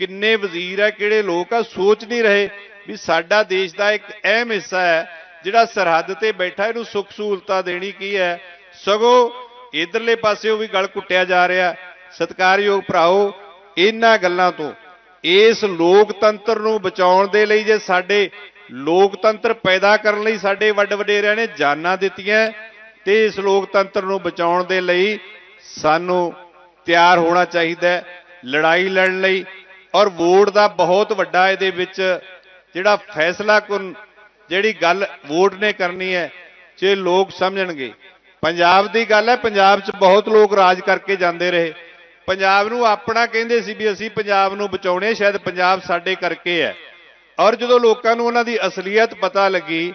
ਕਿੰਨੇ ਵਜ਼ੀਰ ਹੈ, ਕਿਹੜੇ ਲੋਕ ਆ, ਸੋਚ ਨਹੀਂ ਰਹੇ ਵੀ ਸਾਡਾ ਦੇਸ਼ ਦਾ ਇੱਕ ਅਹਿਮ ਹਿੱਸਾ ਹੈ, ਜਿਹੜਾ ਸਰਹੱਦ ਤੇ ਬੈਠਾ ਇਹਨੂੰ ਸੁੱਖ ਸਹੂਲਤਾਂ ਦੇਣੀ ਕੀ ਹੈ। ਸਗੋਂ ਇਧਰਲੇ ਪਾਸਿਓਂ ਵੀ ਗਲ ਕੁੱਟਿਆ ਜਾ ਰਿਹਾ। ਸਤਿਕਾਰਯੋਗ ਭਰਾਓ, ਇਹਨਾਂ ਗੱਲਾਂ ਤੋਂ ਇਸ ਲੋਕਤੰਤਰ ਨੂੰ ਬਚਾਉਣ ਦੇ ਲਈ ਜੇ ਸਾਡੇ ਲੋਕਤੰਤਰ ਪੈਦਾ ਕਰਨ ਲਈ ਸਾਡੇ ਵੱਡ ਵਡੇਰਿਆਂ ਨੇ ਜਾਨਾਂ ਦਿੱਤੀਆਂ ਤੇ ਇਸ ਲੋਕਤੰਤਰ ਨੂੰ ਬਚਾਉਣ ਦੇ ਲਈ ਸਾਨੂੰ ਤਿਆਰ ਹੋਣਾ ਚਾਹੀਦਾ ਹੈ, ਲੜਾਈ ਲੜਨ ਲਈ ਔਰ ਵੋਟ ਦਾ ਬਹੁਤ ਵੱਡਾ ਇਹਦੇ ਵਿੱਚ ਜਿਹੜਾ ਫੈਸਲਾ ਕੁਨ, ਜਿਹੜੀ ਗੱਲ ਵੋਟ ਨੇ ਕਰਨੀ ਹੈ, ਜੇ ਲੋਕ ਸਮਝਣਗੇ। ਪੰਜਾਬ ਦੀ ਗੱਲ ਹੈ, ਪੰਜਾਬ 'ਚ ਬਹੁਤ ਲੋਕ ਰਾਜ ਕਰਕੇ ਜਾਂਦੇ ਰਹੇ। ਪੰਜਾਬ ਨੂੰ ਆਪਣਾ ਕਹਿੰਦੇ ਸੀ ਵੀ ਅਸੀਂ ਪੰਜਾਬ ਨੂੰ ਬਚਾਉਣੇ, ਸ਼ਾਇਦ ਪੰਜਾਬ ਸਾਡੇ ਕਰਕੇ ਹੈ। ਔਰ ਜਦੋਂ ਲੋਕਾਂ ਨੂੰ ਉਹਨਾਂ ਦੀ ਅਸਲੀਅਤ ਪਤਾ ਲੱਗੀ,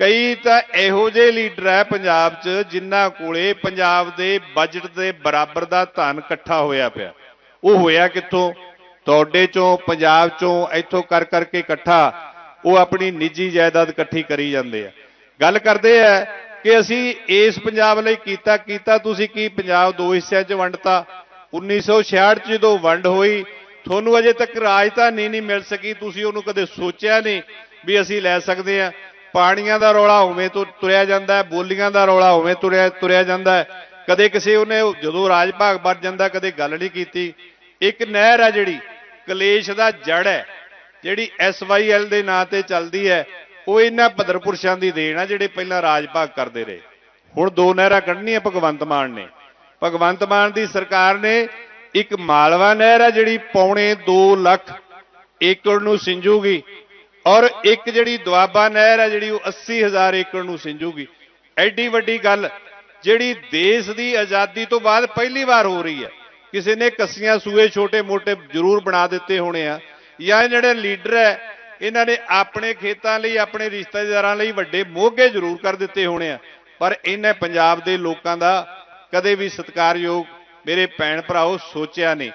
ਕਈ ਤਾਂ ਇਹੋ ਜਿਹੇ ਲੀਡਰ ਹੈ ਪੰਜਾਬ 'ਚ ਜਿਨ੍ਹਾਂ ਕੋਲੇ ਪੰਜਾਬ ਦੇ ਬਜਟ ਦੇ ਬਰਾਬਰ ਦਾ ਧਨ ਇਕੱਠਾ ਹੋਇਆ ਪਿਆ। ਉਹ ਹੋਇਆ ਕਿੱਥੋਂ? ਤੁਹਾਡੇ ਚੋਂ, ਪੰਜਾਬ ਚੋਂ, ਇੱਥੋਂ ਕਰ ਕਰਕੇ ਇਕੱਠਾ। ਉਹ ਆਪਣੀ ਨਿੱਜੀ ਜਾਇਦਾਦ ਇਕੱਠੀ ਕਰੀ ਜਾਂਦੇ ਆ। ਗੱਲ ਕਰਦੇ ਆ ਕਿ ਅਸੀਂ ਇਸ ਪੰਜਾਬ ਲਈ ਕੀਤਾ ਕੀਤਾ ਤੁਸੀਂ ਕੀ ਪੰਜਾਬ ਦੋ ਹਿੱਸਿਆਂ 'ਚ ਵੰਡਤਾ? 1966 'ਚ ਜਦੋਂ ਵੰਡ ਹੋਈ ਤੁਹਾਨੂੰ ਅਜੇ ਤੱਕ ਰਾਜਧਾਨੀ ਨਹੀਂ ਮਿਲ ਸਕੀ, ਤੁਸੀਂ ਉਹਨੂੰ ਕਦੇ ਸੋਚਿਆ ਨਹੀਂ ਵੀ ਅਸੀਂ ਲੈ ਸਕਦੇ ਆ ਪਾਣੀਆਂ ਦਾ ਰੌਲਾ ਉਵੇਂ ਤੋਂ, ਤੁਰਿਆ ਜਾਂਦਾ ਹੈ, ਬੋਲੀਆਂ ਦਾ ਰੌਲਾ ਉਵੇਂ ਤੁਰਿਆ ਤੁਰਿਆ ਜਾਂਦਾ ਹੈ। ਕਦੇ ਕਿਸੇ ਉਹਨੇ ਜਦੋਂ ਰਾਜ ਭਾਗ ਬਣ ਜਾਂਦਾ, ਕਦੇ ਗੱਲ ਨਹੀਂ ਕੀਤੀ। ਇੱਕ ਨਹਿਰ ਹੈ ਜਿਹੜੀ, ਕਲੇਸ਼ ਦਾ ਜੜ ਹੈ, ਜਿਹੜੀ ਐਸਵਾਈਐਲ ਦੇ ਨਾਂ ਤੇ ਚੱਲਦੀ ਹੈ, ਉਹ ਇਹਨਾਂ ਭਦਰ ਪੁਰਸ਼ਾਂ ਦੀ ਦੇਣ ਆ ਜਿਹੜੇ ਪਹਿਲਾਂ ਰਾਜ ਭਾਗ ਕਰਦੇ ਰਹੇ। ਹੁਣ ਦੋ ਨਹਿਰਾਂ ਕੱਢਣੀਆਂ ਭਗਵੰਤ ਮਾਨ ਨੇ। ਭਗਵੰਤ ਮਾਨ ਦੀ ਸਰਕਾਰ ਨੇ ਇੱਕ ਮਾਲਵਾ ਨਹਿਰ ਹੈ ਜਿਹੜੀ ਪੌਣੇ 2 ਲੱਖ ਏਕੜ ਨੂੰ ਸਿੰਜੂਗੀ ਔਰ ਇੱਕ ਜਿਹੜੀ ਦੁਆਬਾ ਨਹਿਰ ਹੈ ਜਿਹੜੀ ਉਹ 80000 ਏਕੜ ਨੂੰ ਸਿੰਜੂਗੀ। ਐਡੀ ਵੱਡੀ ਗੱਲ, ਜਿਹੜੀ ਦੇਸ਼ ਦੀ ਆਜ਼ਾਦੀ ਤੋਂ ਬਾਅਦ ਪਹਿਲੀ ਵਾਰ ਹੋ ਰਹੀ ਹੈ ਕਿਸੇ ਨੇ ਕੱਸੀਆਂ ਸੂਏ ਛੋਟੇ ਮੋਟੇ ਜ਼ਰੂਰ ਬਣਾ ਦਿੱਤੇ ਹੋਣੇ ਆ ਜਾਂ ਜਿਹੜੇ ਲੀਡਰ ਹੈ ਇਹਨਾਂ ਨੇ ਆਪਣੇ ਖੇਤਾਂ ਲਈ, ਆਪਣੇ ਰਿਸ਼ਤੇਦਾਰਾਂ ਲਈ ਵੱਡੇ ਮੋਗੇ ਜ਼ਰੂਰ ਕਰ ਦਿੱਤੇ ਹੋਣੇ ਆ। ਪਰ ਇਹਨੇ ਪੰਜਾਬ ਦੇ ਲੋਕਾਂ ਦਾ ਕਦੇ ਵੀ ਸਤਿਕਾਰਯੋਗ ਮੇਰੇ ਭੈਣ ਭਰਾਓ, ਸੋਚਿਆ ਨਹੀਂ।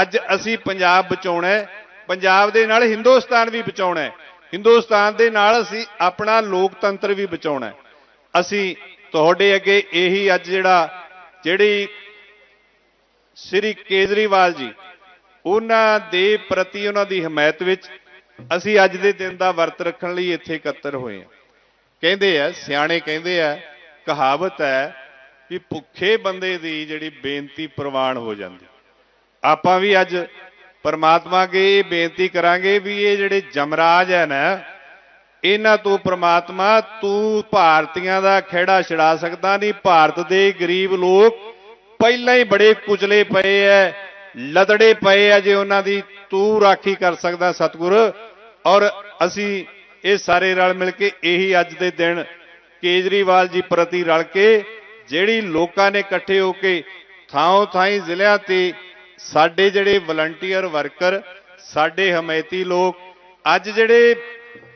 ਅੱਜ ਅਸੀਂ ਪੰਜਾਬ ਬਚਾਉਣਾ ਹੈ, ਪੰਜਾਬ ਦੇ ਨਾਲ ਹਿੰਦੁਸਤਾਨ ਵੀ ਬਚਾਉਣਾ ਹੈ। ਹਿੰਦੁਸਤਾਨ ਦੇ ਨਾਲ ਅਸੀਂ ਆਪਣਾ ਲੋਕਤੰਤਰ ਵੀ ਬਚਾਉਣਾ ਹੈ। ਅਸੀਂ ਤੁਹਾਡੇ ਅੱਗੇ ਇਹੀ ਅੱਜ ਜਿਹੜਾ, ਜਿਹੜੀ ਸ੍ਰੀ ਕੇਜਰੀਵਾਲ ਜੀ, ਉਹਨਾਂ ਦੇ ਪ੍ਰਤੀ ਉਹਨਾਂ ਦੀ ਹਮਾਇਤ ਵਿੱਚ ਅਸੀਂ ਅੱਜ ਦੇ ਦਿਨ ਦਾ ਵਰਤ ਰੱਖਣ ਲਈ ਇੱਥੇ ਇਕੱਤਰ ਹੋਏ ਹਾਂ। ਕਹਿੰਦੇ ਆ, ਸਿਆਣੇ ਕਹਿੰਦੇ ਆ, ਕਹਾਵਤ ਹੈ ਵੀ ਭੁੱਖੇ ਬੰਦੇ ਦੀ ਜਿਹੜੀ ਬੇਨਤੀ ਪ੍ਰਵਾਨ ਹੋ ਜਾਂਦੀ। ਆਪਾਂ ਵੀ ਅੱਜ ਪਰਮਾਤਮਾ ਅੱਗੇ ਇਹ ਬੇਨਤੀ ਕਰਾਂਗੇ ਵੀ ਇਹ ਜਿਹੜੇ ਜਮਰਾਜ ਹੈ ਨਾ, ਇਹਨਾਂ ਤੋਂ ਪ੍ਰਮਾਤਮਾ ਤੂੰ ਭਾਰਤੀਆਂ ਦਾ ਖਿਹੜਾ ਛਡਾ ਸਕਦਾ ਨਹੀਂ। ਭਾਰਤ ਦੇ ਗਰੀਬ ਲੋਕ ਪਹਿਲਾਂ ਹੀ ਬੜੇ ਕੁਚਲੇ ਪਏ ਐ ਲਤੜੇ ਪਏ ਐ ਜੇ ਉਹਨਾਂ ਦੀ ਤੂੰ ਰਾਖੀ ਕਰ ਸਕਦਾ ਸਤਿਗੁਰ। ਔਰ ਅਸੀਂ ਇਹ ਸਾਰੇ ਰਲ ਮਿਲ ਕੇ ਇਹੀ ਅੱਜ ਦੇ ਦਿਨ ਕੇਜਰੀਵਾਲ ਜੀ ਪ੍ਰਤੀ ਰਲ ਕੇ ਜਿਹੜੀ ਲੋਕਾਂ ਨੇ ਇਕੱਠੇ ਹੋ ਕੇ ਥਾਂ ਥਾਈ ਜ਼ਿਲ੍ਹਿਆਂ ਤੇ ਸਾਡੇ ਜਿਹੜੇ ਵਲੰਟੀਅਰ ਵਰਕਰ ਸਾਡੇ ਹਮਾਇਤੀ ਲੋਕ, ਅੱਜ ਜਿਹੜੇ